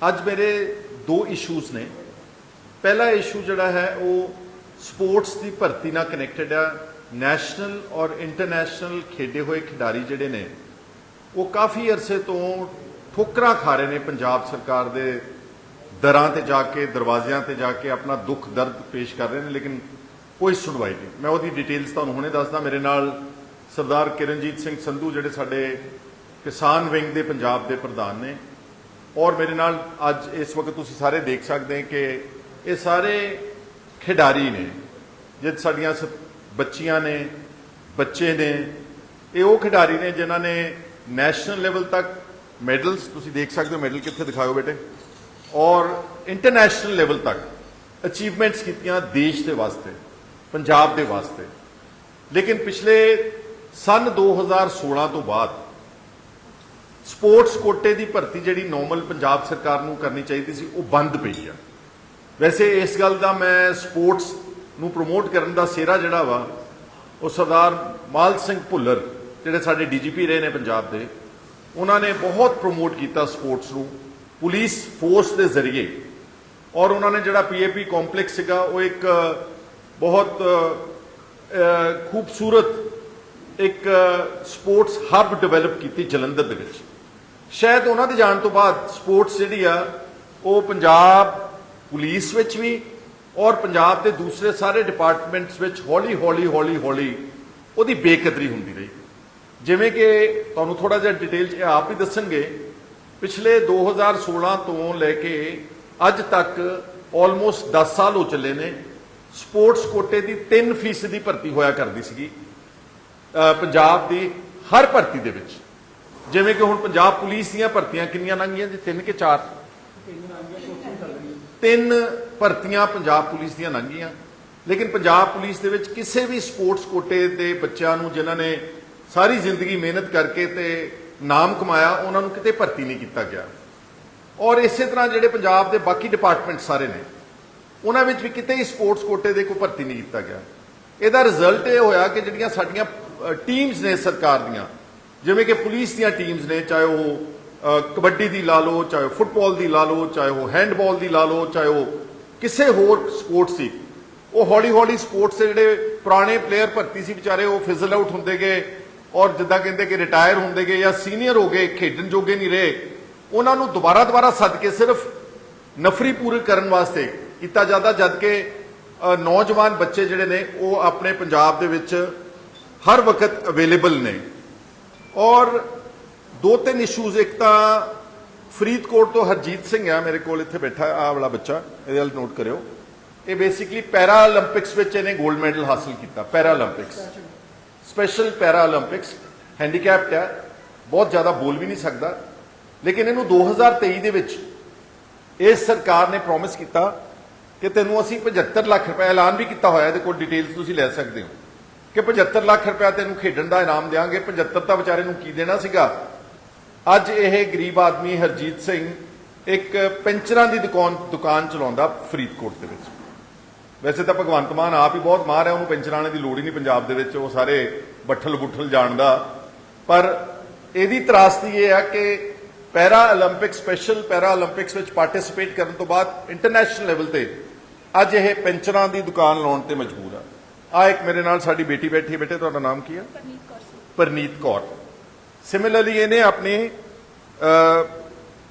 ਅੱਜ ਮੇਰੇ ਦੋ ਇਸ਼ੂਜ਼ ਨੇ। ਪਹਿਲਾ ਇਸ਼ੂ ਜਿਹੜਾ ਹੈ, ਉਹ ਸਪੋਰਟਸ ਦੀ ਭਰਤੀ ਨਾਲ ਕਨੈਕਟਡ ਆ। ਨੈਸ਼ਨਲ ਔਰ ਇੰਟਰਨੈਸ਼ਨਲ ਖੇਡੇ ਹੋਏ ਖਿਡਾਰੀ ਜਿਹੜੇ ਨੇ, ਉਹ ਕਾਫੀ ਅਰਸੇ ਤੋਂ ਠੋਕਰਾਂ ਖਾ ਰਹੇ ਨੇ ਪੰਜਾਬ ਸਰਕਾਰ ਦੇ ਦਰਾਂ ਤੇ ਜਾ ਕੇ, ਦਰਵਾਜ਼ਿਆਂ ਤੇ ਜਾ ਕੇ ਆਪਣਾ ਦੁੱਖ ਦਰਦ ਪੇਸ਼ ਕਰ ਰਹੇ ਨੇ, ਲੇਕਿਨ ਕੋਈ ਸੁਣਵਾਈ ਨਹੀਂ। ਮੈਂ ਉਹਦੀ ਡਿਟੇਲਸ ਤੁਹਾਨੂੰ ਹੁਣੇ ਦੱਸਦਾ। ਮੇਰੇ ਨਾਲ ਸਰਦਾਰ ਕਿਰਨਜੀਤ ਸਿੰਘ ਸੰਧੂ, ਜਿਹੜੇ ਸਾਡੇ ਕਿਸਾਨ ਵਿੰਗ ਦੇ ਪੰਜਾਬ ਦੇ ਪ੍ਰਧਾਨ ਨੇ ਔਰ ਮੇਰੇ ਨਾਲ ਅੱਜ ਇਸ ਵਕਤ ਤੁਸੀਂ ਸਾਰੇ ਦੇਖ ਸਕਦੇ ਕਿ ਇਹ ਸਾਰੇ ਖਿਡਾਰੀ ਨੇ ਜਿਹ ਸਾਡੀਆਂ ਸ- ਬੱਚੀਆਂ ਨੇ, ਬੱਚੇ ਨੇ, ਇਹ ਉਹ ਖਿਡਾਰੀ ਨੇ ਜਿਨ੍ਹਾਂ ਨੇ ਨੈਸ਼ਨਲ ਲੈਵਲ ਤੱਕ ਮੈਡਲਸ, ਤੁਸੀਂ ਦੇਖ ਸਕਦੇ ਹੋ ਮੈਡਲ ਕਿੱਥੇ ਦਿਖਾਓ ਬੇਟੇ, ਔਰ ਇੰਟਰਨੈਸ਼ਨਲ ਲੈਵਲ ਤੱਕ ਅਚੀਵਮੈਂਟਸ ਕੀਤੀਆਂ ਦੇਸ਼ ਦੇ ਵਾਸਤੇ, ਪੰਜਾਬ ਦੇ ਵਾਸਤੇ। ਲੇਕਿਨ ਪਿਛਲੇ ਸਨ 2016 ਤੋਂ ਬਾਅਦ ਸਪੋਰਟਸ ਕੋਟੇ ਦੀ ਭਰਤੀ ਜਿਹੜੀ ਨਾਰਮਲ ਪੰਜਾਬ ਸਰਕਾਰ ਨੂੰ ਕਰਨੀ ਚਾਹੀਦੀ ਸੀ, ਉਹ ਬੰਦ ਪਈ ਆ। ਵੈਸੇ ਇਸ ਗੱਲ ਦਾ ਮੈਂ ਸਪੋਰਟਸ ਨੂੰ ਪ੍ਰਮੋਟ ਕਰਨ ਦਾ ਸਿਹਰਾ ਜਿਹੜਾ ਵਾ, ਉਹ ਸਰਦਾਰ ਮਾਲ ਸਿੰਘ ਭੁੱਲਰ, ਜਿਹੜੇ ਸਾਡੇ ਡੀਜੀਪੀ ਰਹੇ ਨੇ ਪੰਜਾਬ ਦੇ, ਉਹਨਾਂ ਨੇ ਬਹੁਤ ਪ੍ਰਮੋਟ ਕੀਤਾ ਸਪੋਰਟਸ ਨੂੰ, ਪੁਲਿਸ ਫੋਰਸ ਦੇ ਜ਼ਰੀਏ। ਔਰ ਉਹਨਾਂ ਨੇ ਜਿਹੜਾ ਪੀਏਪੀ ਕੰਪਲੈਕਸ ਸੀਗਾ, ਉਹ ਇੱਕ ਬਹੁਤ ਖੂਬਸੂਰਤ ਇੱਕ ਸਪੋਰਟਸ ਹੱਬ ਡਿਵੈਲਪ ਕੀਤੀ ਜਲੰਧਰ ਦੇ ਵਿੱਚ। ਸ਼ਾਇਦ ਉਹਨਾਂ ਦੇ ਜਾਣ ਤੋਂ ਬਾਅਦ ਸਪੋਰਟਸ ਜਿਹੜੀ ਆ, ਉਹ ਪੰਜਾਬ ਪੁਲਿਸ ਵਿੱਚ ਵੀ ਔਰ ਪੰਜਾਬ ਦੇ ਦੂਸਰੇ ਸਾਰੇ ਡਿਪਾਰਟਮੈਂਟਸ ਵਿੱਚ ਹੌਲੀ ਹੌਲੀ ਹੌਲੀ ਹੌਲੀ ਉਹਦੀ ਬੇਕਦਰੀ ਹੁੰਦੀ ਰਹੀ। ਜਿਵੇਂ ਕਿ ਤੁਹਾਨੂੰ ਥੋੜਾ ਜਿਹਾ ਡਿਟੇਲ 'ਚ ਆਪ ਹੀ ਦੱਸਣਗੇ, ਪਿਛਲੇ 2016 ਤੋਂ ਲੈ ਕੇ ਅੱਜ ਤੱਕ ਆਲਮੋਸਟ 10 ਸਾਲ ਹੋ ਚੱਲੇ ਨੇ, ਸਪੋਰਟਸ ਕੋਟੇ ਦੀ 3% ਦੀ ਭਰਤੀ ਹੋਇਆ ਕਰਦੀ ਸੀਗੀ। ਪੰਜਾਬ ਦੀ ਹਰ ਭਰਤੀ ਦੇ ਵਿੱਚ। ਜਿਵੇਂ ਕਿ ਹੁਣ ਪੰਜਾਬ ਪੁਲਿਸ ਦੀਆਂ ਭਰਤੀਆਂ ਕਿੰਨੀਆਂ ਲੰਘੀਆਂ ਜੀ? ਤਿੰਨ ਕਿ ਚਾਰ? ਤਿੰਨ ਭਰਤੀਆਂ ਪੰਜਾਬ ਪੁਲਿਸ ਦੀਆਂ ਲੰਘੀਆਂ। ਲੇਕਿਨ ਪੰਜਾਬ ਪੁਲਿਸ ਦੇ ਵਿੱਚ ਕਿਸੇ ਵੀ ਸਪੋਰਟਸ ਕੋਟੇ ਦੇ ਬੱਚਿਆਂ ਨੂੰ ਜਿਨ੍ਹਾਂ ਨੇ ਸਾਰੀ ਜ਼ਿੰਦਗੀ ਮਿਹਨਤ ਕਰਕੇ ਤੇ ਨਾਮ ਕਮਾਇਆ, ਉਹਨਾਂ ਨੂੰ ਕਿਤੇ ਭਰਤੀ ਨਹੀਂ ਕੀਤਾ ਗਿਆ। ਔਰ ਇਸੇ ਤਰ੍ਹਾਂ ਜਿਹੜੇ ਪੰਜਾਬ ਦੇ ਬਾਕੀ ਡਿਪਾਰਟਮੈਂਟ ਸਾਰੇ ਨੇ, ਉਹਨਾਂ ਵਿੱਚ ਵੀ ਕਿਤੇ ਹੀ ਸਪੋਰਟਸ ਕੋਟੇ ਦੇ ਕੋਈ ਭਰਤੀ ਨਹੀਂ ਕੀਤਾ ਗਿਆ। ਇਹਦਾ ਰਿਜ਼ਲਟ ਇਹ ਹੋਇਆ ਕਿ ਜਿਹੜੀਆਂ ਸਾਡੀਆਂ ਟੀਮਸ ਨੇ ਸਰਕਾਰ ਦੀਆਂ ਜਿਵੇਂ ਕਿ ਪੁਲਿਸ ਦੀਆਂ ਟੀਮਸ ਨੇ, ਚਾਹੇ ਉਹ ਕਬੱਡੀ ਦੀ ਲਾ ਲਓ, ਚਾਹੇ ਫੁੱਟਬਾਲ ਦੀ ਲਾ ਲਓ, ਚਾਹੇ ਉਹ ਹੈਂਡਬਾਲ ਦੀ ਲਾ ਲਓ, ਚਾਹੇ ਉਹ ਕਿਸੇ ਹੋਰ ਸਪੋਰਟਸ ਸੀ, ਉਹ ਹੌਲੀ ਹੌਲੀ ਸਪੋਰਟਸ ਦੇ ਜਿਹੜੇ ਪੁਰਾਣੇ ਪਲੇਅਰ ਭਰਤੀ ਸੀ ਵਿਚਾਰੇ, ਉਹ ਫਿਜ਼ਲ ਆਊਟ ਹੁੰਦੇ ਗਏ ਔਰ ਜਿੱਦਾਂ ਕਹਿੰਦੇ ਕਿ ਰਿਟਾਇਰ ਹੁੰਦੇ ਗਏ ਜਾਂ ਸੀਨੀਅਰ ਹੋ ਗਏ, ਖੇਡਣ ਜੋਗੇ ਨਹੀਂ ਰਹੇ, ਉਹਨਾਂ ਨੂੰ ਦੁਬਾਰਾ ਦੁਬਾਰਾ ਸੱਦ ਕੇ ਸਿਰਫ ਨਫਰੀ ਪੂਰੀ ਕਰਨ ਵਾਸਤੇ ਕੀਤਾ ਜਾਂਦਾ ਜਦ ਕਿ ਨੌਜਵਾਨ ਬੱਚੇ ਜਿਹੜੇ ਨੇ, ਉਹ ਆਪਣੇ ਪੰਜਾਬ ਦੇ ਵਿੱਚ ਹਰ ਵਕਤ ਅਵੇਲੇਬਲ ਨੇ। ਔਰ ਦੋ ਤਿੰਨ ਇਸ਼ੂਜ਼ ਇੱਕ ਤਾਂ ਫਰੀਦਕੋਟ ਤੋਂ ਹਰਜੀਤ ਸਿੰਘ ਆ, ਮੇਰੇ ਕੋਲ ਇੱਥੇ ਬੈਠਾ ਆ ਵਾਲਾ ਬੱਚਾ, ਇਹਦੇ ਨਾਲ ਨੋਟ ਕਰਿਓ। ਇਹ ਬੇਸਿਕਲੀ ਪੈਰਾ 올림픽ਸ ਵਿੱਚ ਇਹਨੇ 골ਡ ਮੈਡਲ ਹਾਸਲ ਕੀਤਾ ਪੈਰਾ 올림픽ਸ ਸਪੈਸ਼ਲ ਪੈਰਾ 올림픽ਸ ਹੈਂਡੀਕੈਪਡ ਹੈ ਬਹੁਤ ਜ਼ਿਆਦਾ ਬੋਲ ਵੀ ਨਹੀਂ ਸਕਦਾ। ਲੇਕਿਨ ਇਹਨੂੰ 2023 ਦੇ ਵਿੱਚ ਇਸ ਸਰਕਾਰ ਨੇ ਪ੍ਰੋਮਿਸ ਕੀਤਾ ਕਿ ਤੈਨੂੰ ਅਸੀਂ 75 ਲੱਖ ਰੁਪਏ ਐਲਾਨ ਵੀ ਕੀਤਾ ਹੋਇਆ, ਇਹਦੇ ਕੋਲ ਡਿਟੇਲਸ ਤੁਸੀਂ ਲੈ ਸਕਦੇ ਹੋ। ਕਿ 75 ਲੱਖ ਰੁਪਏ ਤੈਨੂੰ ਖੇਡਣ ਦਾ ਇਨਾਮ ਦੇਾਂਗੇ 75 ਤਾਂ ਵਿਚਾਰੇ ਨੂੰ ਕੀ ਦੇਣਾ ਸੀਗਾ? ਅੱਜ ਇਹ ਗਰੀਬ ਆਦਮੀ ਹਰਜੀਤ ਸਿੰਘ ਇੱਕ ਪੈਂਚਰਾਂ ਦੀ ਦੁਕਾਨ ਦੁਕਾਨ ਚਲਾਉਂਦਾ ਫਰੀਦਕੋਟ ਦੇ ਵਿੱਚ। ਵੈਸੇ ਤਾਂ ਭਗਵੰਤ ਮਾਨ ਆਪ ਹੀ ਬਹੁਤ ਮਾਰ ਹੈ, ਉਹਨੂੰ ਪੈਂਚਰਾਂ ਵਾਲੇ ਦੀ ਲੋੜ ਹੀ ਨਹੀਂ ਪੰਜਾਬ ਦੇ ਵਿੱਚ, ਉਹ ਸਾਰੇ ਬੱਠਲ ਬੁੱਠਲ ਜਾਣਦਾ। ਪਰ ਇਹਦੀ ਤਰਾਸਦੀ ਇਹ ਆ ਕਿ ਪੈਰਾ 올림픽 ਸਪੈਸ਼ਲ ਪੈਰਾ 올림픽ਸ ਵਿੱਚ ਪਾਰਟਿਸਿਪੇਟ ਕਰਨ ਤੋਂ ਬਾਅਦ ਇੰਟਰਨੈਸ਼ਨਲ ਲੈਵਲ ਤੇ ਅੱਜ ਇਹ ਪੈਂਚਰਾਂ ਦੀ ਦੁਕਾਨ ਲਾਉਣ ਤੇ ਮਜਬੂਰ ਆ। ਆ ਇੱਕ ਮੇਰੇ ਨਾਲ ਸਾਡੀ ਬੇਟੀ ਬੈਠੀ ਹੈ ਬੇਟੇ ਤੁਹਾਡਾ ਨਾਮ ਕੀ ਹੈ? ਪਰਨੀਤ ਕੌਰ ਪਰਨੀਤ ਕੌਰ। ਸਿਮਿਲਰਲੀ ਇਹਨੇ ਆਪਣੀ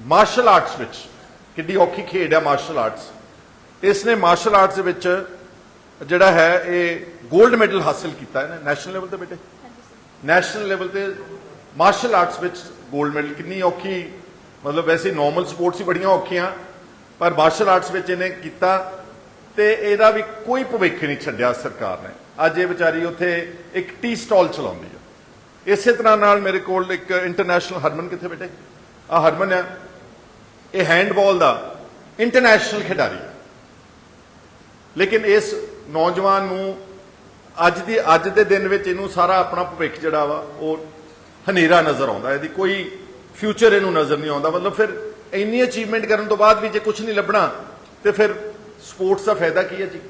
ਮਾਰਸ਼ਲ ਆਰਟਸ ਵਿੱਚ ਕਿੱਡੀ ਔਖੀ ਖੇਡ ਹੈ ਮਾਰਸ਼ਲ ਆਰਟਸ ਇਸ ਨੇ ਮਾਰਸ਼ਲ ਆਰਟਸ ਵਿੱਚ ਜਿਹੜਾ ਹੈ ਇਹ 골ਡ ਮੈਡਲ ਹਾਸਲ ਕੀਤਾ ਹੈ ਨੈਸ਼ਨਲ ਲੈਵਲ ਤੇ ਬੇਟੇ? ਨੈਸ਼ਨਲ ਲੈਵਲ ਤੇ ਮਾਰਸ਼ਲ ਆਰਟਸ ਵਿੱਚ 골ਡ ਮੈਡਲ ਕਿੰਨੀ ਔਖੀ ਮਤਲਬ ਵੈਸੇ ਨਾਰਮਲ ਸਪੋਰਟਸ ਹੀ ਬੜੀਆਂ ਔਖੀਆਂ ਪਰ ਮਾਰਸ਼ਲ ਆਰਟਸ ਵਿੱਚ ਇਹਨੇ ਕੀਤਾ ਤੇ ਇਹਦਾ ਵੀ ਕੋਈ ਭਵਿੱਖ ਨਹੀਂ ਛੱਡਿਆ ਸਰਕਾਰ ਨੇ। ਅੱਜ ਇਹ ਵਿਚਾਰੀ ਉੱਥੇ ਇੱਕ ਟੀ ਸਟਾਲ ਚਲਾਉਂਦੀ ਹੈ ਇਸੇ ਤਰ੍ਹਾਂ ਨਾਲ ਮੇਰੇ ਕੋਲ ਇੱਕ ਇੰਟਰਨੈਸ਼ਨਲ ਹਰਮਨ ਕਿੱਥੇ ਬੈਠੇ? ਆ ਹਰਮਨ ਹੈ ਇਹ ਹੈਂਡਬਾਲ ਦਾ ਇੰਟਰਨੈਸ਼ਨਲ ਖਿਡਾਰੀ ਹੈ ਲੇਕਿਨ ਇਸ ਨੌਜਵਾਨ ਨੂੰ ਅੱਜ ਦੀ, ਅੱਜ ਦੇ ਦਿਨ ਵਿੱਚ ਇਹਨੂੰ ਸਾਰਾ ਆਪਣਾ ਭਵਿੱਖ ਜਿਹੜਾ ਵਾ, ਉਹ ਹਨੇਰਾ ਨਜ਼ਰ ਆਉਂਦਾ। ਇਹਦੀ ਕੋਈ ਫਿਊਚਰ ਇਹਨੂੰ ਨਜ਼ਰ ਨਹੀਂ ਆਉਂਦਾ। ਮਤਲਬ ਫਿਰ ਇੰਨੀ ਅਚੀਵਮੈਂਟ ਕਰਨ ਤੋਂ ਬਾਅਦ ਵੀ ਜੇ ਕੁਝ ਨਹੀਂ ਲੱਭਣਾ, ਤੇ ਫਿਰ ਸਪੋਰਟਸ ਦਾ ਫਾਇਦਾ ਕੀ ਹੈ ਜੀ?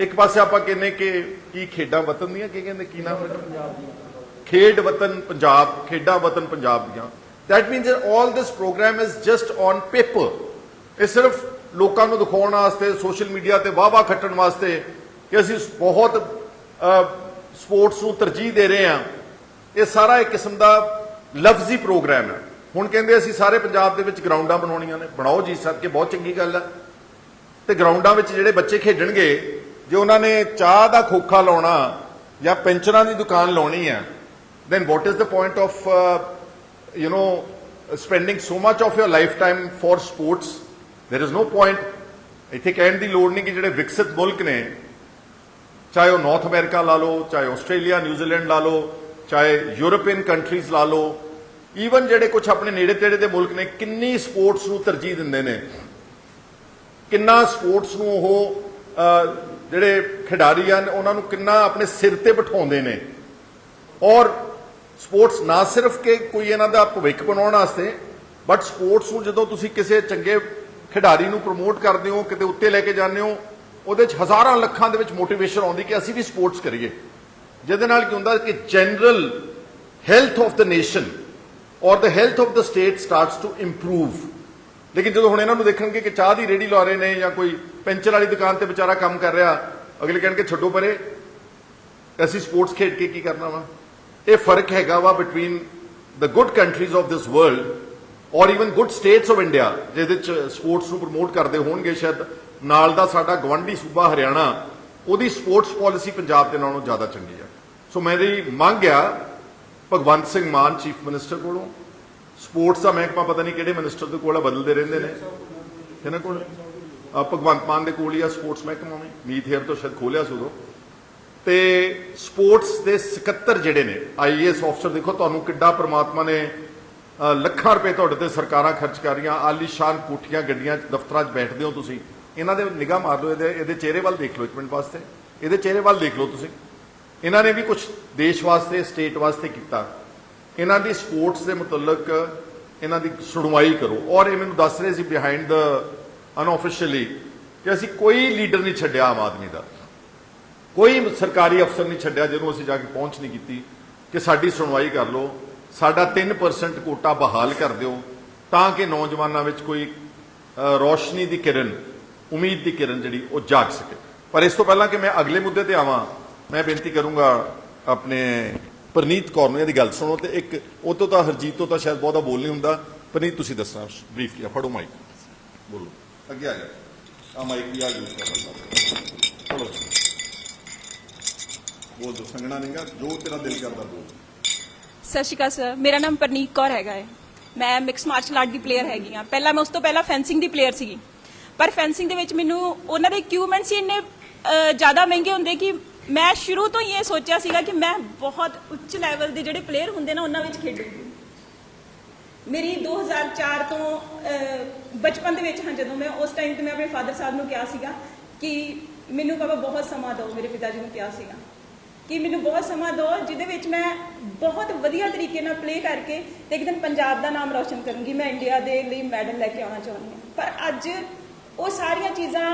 ਇੱਕ ਪਾਸੇ ਆਪਾਂ ਕਹਿੰਨੇ ਕਿ ਕੀ ਖੇਡਾਂ ਵਤਨ ਦੀਆਂ, ਕੀ ਕਹਿੰਦੇ, ਕੀ ਨਾਮ? ਹੈ ਖੇਡ ਵਤਨ ਪੰਜਾਬ, ਖੇਡਾਂ ਵਤਨ ਪੰਜਾਬ ਦੀਆਂ। That means that all this program is just on paper. ਇਹ ਸਿਰਫ ਲੋਕਾਂ ਨੂੰ ਦਿਖਾਉਣ ਵਾਸਤੇ ਸੋਸ਼ਲ ਮੀਡੀਆ ਤੇ ਵਾਹ-ਵਾਹ ਖੱਟਣ ਵਾਸਤੇ ਕਿ ਅਸੀਂ ਬਹੁਤ ਸਪੋਰਟਸ ਨੂੰ ਤਰਜੀਹ ਦੇ ਰਹੇ ਹਾਂ। ਇਹ ਸਾਰਾ ਇੱਕ ਕਿਸਮ ਦਾ ਲਫ਼ਜ਼ੀ ਪ੍ਰੋਗਰਾਮ ਹੈ। ਹੁਣ ਕਹਿੰਦੇ ਅਸੀਂ ਸਾਰੇ ਪੰਜਾਬ ਦੇ ਵਿੱਚ ਗਰਾਊਂਡਾਂ ਬਣਾਉਣੀਆਂ ਨੇ। ਬਣਾਓ ਜੀ ਸਰ ਕੇ ਬਹੁਤ ਚੰਗੀ ਗੱਲ ਹੈ। ਤੇ ਗਰਾਊਂਡਾਂ ਵਿੱਚ ਜਿਹੜੇ ਬੱਚੇ ਖੇਡਣਗੇ ਜੇ ਉਹਨਾਂ ਨੇ ਚਾਹ ਦਾ ਖੋਖਾ ਲਾਉਣਾ ਜਾਂ ਪੈਂਚਰਾਂ ਦੀ ਦੁਕਾਨ ਲਾਉਣੀ ਹੈ then what is the point of uh, you know spending so much of your lifetime for sports? There is no point. ਇੱਥੇ ਕਹਿਣ ਦੀ ਲੋੜ ਨਹੀਂ ਕਿ ਜਿਹੜੇ ਵਿਕਸਿਤ ਮੁਲਕ ਨੇ ਚਾਹੇ ਉਹ ਨਾਰਥ ਅਮਰੀਕਾ ਲਾ ਲਓ ਚਾਹੇ ਆਸਟ੍ਰੇਲੀਆ ਨਿਊਜ਼ੀਲੈਂਡ ਲਾ ਲਓ ਚਾਹੇ ਯੂਰੋਪੀਅਨ ਕੰਟਰੀਜ਼ ਲਾ ਲਓ ਈਵਨ ਜਿਹੜੇ ਕੁਝ ਆਪਣੇ ਨੇੜੇ ਤੇੜੇ ਦੇ ਮੁਲਕ ਨੇ ਕਿੰਨੀ ਸਪੋਰਟਸ ਨੂੰ ਤਰਜੀਹ ਦਿੰਦੇ ਨੇ? ਕਿੰਨਾ ਸਪੋਰਟਸ ਨੂੰ ਉਹ ਜਿਹੜੇ ਖਿਡਾਰੀ ਹਨ, ਉਹਨਾਂ ਨੂੰ ਕਿੰਨਾ ਆਪਣੇ ਸਿਰ ਤੇ ਬਿਠਾਉਂਦੇ ਨੇ। ਔਰ ਸਪੋਰਟਸ ਨਾ ਸਿਰਫ ਕਿ ਕੋਈ ਇਹਨਾਂ ਦਾ ਭਵਿੱਖ ਬਣਾਉਣ ਵਾਸਤੇ ਬਟ ਸਪੋਰਟਸ ਨੂੰ ਜਦੋਂ ਤੁਸੀਂ ਕਿਸੇ ਚੰਗੇ ਖਿਡਾਰੀ ਨੂੰ ਪ੍ਰਮੋਟ ਕਰਦੇ ਹੋ, ਕਿਤੇ ਉੱਤੇ ਲੈ ਕੇ ਜਾਂਦੇ ਹੋ, ਉਹਦੇ ਚ ਹਜ਼ਾਰਾਂ ਲੱਖਾਂ ਦੇ ਵਿੱਚ ਮੋਟੀਵੇਸ਼ਨ ਆਉਂਦੀ ਕਿ ਅਸੀਂ ਵੀ ਸਪੋਰਟਸ ਕਰੀਏ। ਜਿਹਦੇ ਨਾਲ ਕੀ ਹੁੰਦਾ ਕਿ general health of the nation ਔਰ the health of the state starts to improve ਲੇਕਿਨ ਜਦੋਂ ਹੁਣ ਇਹਨਾਂ ਨੂੰ ਦੇਖਣਗੇ ਕਿ ਚਾਹ ਦੀ ਰੇੜੀ ਲਾ ਰਹੇ ਨੇ ਜਾਂ ਕੋਈ ਪੈਂਚਰ ਵਾਲੀ ਦੁਕਾਨ ਤੇ ਵਿਚਾਰਾ ਕੰਮ ਕਰ ਰਿਹਾ, ਅਗਲੇ ਕਹਿਣਗੇ, ਛੱਡੋ ਪਰੇ। ਅਸੀਂ ਸਪੋਰਟਸ ਖੇਡ ਕੇ ਕੀ ਕਰਨਾ ਵਾ? ਇਹ ਫ਼ਰਕ ਹੈਗਾ ਵਾ between the good countries of this world ਔਰ even good states of India ਜਿਹਦੇ ਚ ਸਪੋਰਟਸ ਨੂੰ ਪ੍ਰਮੋਟ ਕਰਦੇ ਹੋਣਗੇ ਸ਼ਾਇਦ। ਨਾਲ ਦਾ ਸਾਡਾ ਗਵੰਡੀ ਸੂਬਾ ਹਰਿਆਣਾ, ਉਹਦੀ ਸਪੋਰਟਸ ਪਾਲਿਸੀ ਪੰਜਾਬ ਦੇ ਨਾਲੋਂ ਜ਼ਿਆਦਾ ਚੰਗੀ ਆ। ਸੋ ਮੇਰੀ ਮੰਗ ਆ, ਭਗਵੰਤ ਸਿੰਘ ਮਾਨ ਚੀਫ ਮਿਨਿਸਟਰ ਕੋਲੋਂ ਸਪੋਰਟਸ ਦਾ ਮਹਿਕਮਾ ਪਤਾ ਨਹੀਂ ਕਿਹੜੇ ਮਿਨਿਸਟਰ ਦੇ ਕੋਲ ਆ, ਬਦਲਦੇ ਰਹਿੰਦੇ ਨੇ। ਇਹਨਾਂ ਕੋਲ? ਆ ਭਗਵੰਤ ਮਾਨ ਦੇ ਕੋਲ ਹੀ ਆ ਸਪੋਰਟਸ ਮਹਿਕਮਾ ਵੀ। ਮੀਤ ਹੇਅਰ ਤੋਂ ਸ਼ਾਇਦ ਖੋਲਿਆ ਸੀ ਉਦੋਂ। ਤੇ ਸਪੋਰਟਸ ਦੇ ਸਕੱਤਰ ਜਿਹੜੇ ਨੇ, ਆਈਏਐਸ ਅਫਸਰ ਦੇਖੋ ਤੁਹਾਨੂੰ ਕਿੱਡਾ ਪ੍ਰਮਾਤਮਾ ਨੇ ਲੱਖਾਂ ਰੁਪਏ ਤੁਹਾਡੇ ਤੇ ਸਰਕਾਰਾਂ ਖਰਚ ਕਰ ਰਹੀਆਂ, ਆਲੀਸ਼ਾਨ ਕੋਠੀਆਂ, ਗੱਡੀਆਂ, ਦਫ਼ਤਰਾਂ 'ਚ ਬੈਠਦੇ ਹੋ ਤੁਸੀਂ। ਇਹਨਾਂ ਦੇ ਨਿਗਾਹ ਮਾਰ ਲਓ, ਇਹਦੇ ਇਹਦੇ ਚਿਹਰੇ ਵੱਲ ਦੇਖ ਲਓ ਇੱਕ ਮਿੰਟ ਵਾਸਤੇ। ਇਹਦੇ ਚਿਹਰੇ ਵੱਲ ਦੇਖ ਲਓ ਤੁਸੀਂ। ਇਹਨਾਂ ਨੇ ਵੀ ਕੁਝ ਦੇਸ਼ ਵਾਸਤੇ, ਸਟੇਟ ਵਾਸਤੇ ਕੀਤਾ। ਇਹਨਾਂ ਦੀ ਸਪੋਰਟਸ ਦੇ ਮੁਤਲਕ ਇਹਨਾਂ ਦੀ ਸੁਣਵਾਈ ਕਰੋ। ਔਰ ਇਹ ਮੈਨੂੰ ਦੱਸ ਰਹੇ ਸੀ ਬਿਹਾਈਂਡ ਦ ਅਨਆਫੀਸ਼ੀਅਲੀ ਕਿ ਅਸੀਂ ਕੋਈ ਲੀਡਰ ਨਹੀਂ ਛੱਡਿਆ ਆਮ ਆਦਮੀ ਦਾ। ਕੋਈ ਸਰਕਾਰੀ ਅਫਸਰ ਨਹੀਂ ਛੱਡਿਆ ਜਿਹਨੂੰ ਅਸੀਂ ਜਾ ਕੇ ਪਹੁੰਚ ਨਹੀਂ ਕੀਤੀ ਕਿ ਸਾਡੀ ਸੁਣਵਾਈ ਕਰ ਲਓ। ਸਾਡਾ 3% ਕੋਟਾ ਬਹਾਲ ਕਰ ਦਿਓ ਤਾਂ ਕਿ ਨੌਜਵਾਨਾਂ ਵਿੱਚ ਕੋਈ ਅ, ਰੌਸ਼ਨੀ ਦੀ ਕਿਰਨ ਉਮੀਦ ਦੀ ਕਿਰਨ ਜਿਹੜੀ ਉਹ ਜਾਗ ਸਕੇ। ਪਰ ਇਸ ਤੋਂ ਪਹਿਲਾਂ ਕਿ ਮੈਂ ਅਗਲੇ ਮੁੱਦੇ ਤੇ ਆਵਾਂ ਮੈਂ ਬੇਨਤੀ ਕਰੂੰਗਾ ਆਪਣੇ ਪ੍ਰਨੀਤ ਕੌਰ ਨੂੰ ਇਹਦੀ ਗੱਲ ਸੁਣੋ ਤੇ ਇੱਕ ਉਹ ਤੋਂ ਤਾਂ ਹਰਜੀਤ ਤੋਂ ਤਾਂ ਸ਼ਾਇਦ ਬਹੁਤਾ ਬੋਲ ਨਹੀਂ ਹੁੰਦਾ। ਪ੍ਰਨੀਤ, ਤੁਸੀਂ ਦੱਸਣਾ ਬਰੀਫ ਫੜੋ ਮਾਈਕ ਬੋਲੋ। ਅੱਗੇ ਆ ਜਾ। ਆ ਮਾਈਕ ਵੀ ਆ ਯੂਜ਼ ਕਰਨਾ ਚਲੋ। ਬੋਲ ਦੋ ਸੰਗਣਾ ਨਹੀਂਗਾ ਜੋ ਤੇਰਾ ਦਿਲ ਕਰਦਾ ਬੋਲ। ਸਤਿ ਸ਼੍ਰੀ ਅਕਾਲ ਸਰ ਮੇਰਾ ਨਾਮ ਪਰਨੀਤ ਕੌਰ ਹੈਗਾ ਹੈ। ਮੈਂ ਮਿਕਸ ਮਾਰਸ਼ਲ ਆਰਟ ਦੀ ਪਲੇਅਰ ਹੈਗੀ ਆ ਪਹਿਲਾਂ ਮੈਂ ਉਸ ਤੋਂ ਪਹਿਲਾਂ ਫੈਂਸਿੰਗ ਦੀ ਪਲੇਅਰ ਸੀਗੀ। ਪਰ ਫੈਂਸਿੰਗ ਦੇ ਵਿੱਚ ਮੈਨੂੰ ਉਹਨਾਂ ਦੇ ਇਕਵਿਪਮੈਂਟਸ ਹੀ ਇੰਨੇ ਜ਼ਿਆਦਾ ਮਹਿੰਗੇ ਹੁੰਦੇ ਕਿ ਮੈਂ ਸ਼ੁਰੂ ਤੋਂ ਹੀ ਇਹ ਸੋਚਿਆ ਸੀਗਾ ਕਿ ਮੈਂ ਬਹੁਤ ਉੱਚ ਲੈਵਲ ਦੇ ਜਿਹੜੇ ਪਲੇਅਰ ਹੁੰਦੇ ਨੇ, ਉਹਨਾਂ ਵਿੱਚ ਖੇਡੂੰਗੀ। ਮੇਰੀ 2004 ਤੋਂ ਬਚਪਨ ਦੇ ਵਿੱਚ, ਹਾਂ, ਜਦੋਂ ਮੈਂ ਉਸ ਟਾਈਮ ਤੇ ਮੈਂ ਆਪਣੇ ਫਾਦਰ ਸਾਹਿਬ ਨੂੰ ਕਿਹਾ ਸੀਗਾ ਕਿ ਮੈਨੂੰ ਪਾਪਾ ਬਹੁਤ ਸਮਾਂ ਦਿਓ, ਮੇਰੇ ਪਿਤਾ ਜੀ ਨੂੰ ਕਿਹਾ ਸੀਗਾ ਕਿ ਮੈਨੂੰ ਬਹੁਤ ਸਮਾਂ ਦਿਓ, ਜਿਹਦੇ ਵਿੱਚ ਮੈਂ ਬਹੁਤ ਵਧੀਆ ਤਰੀਕੇ ਨਾਲ ਪਲੇ ਕਰਕੇ ਤੇ ਇੱਕ ਦਿਨ ਪੰਜਾਬ ਦਾ ਨਾਮ ਰੌਸ਼ਨ ਕਰੂੰਗੀ। ਮੈਂ ਇੰਡੀਆ ਦੇ ਲਈ ਮੈਡਲ ਲੈ ਕੇ ਆਉਣਾ ਚਾਹੁੰਦੀ ਹਾਂ। ਪਰ ਅੱਜ ਉਹ ਸਾਰੀਆਂ ਚੀਜ਼ਾਂ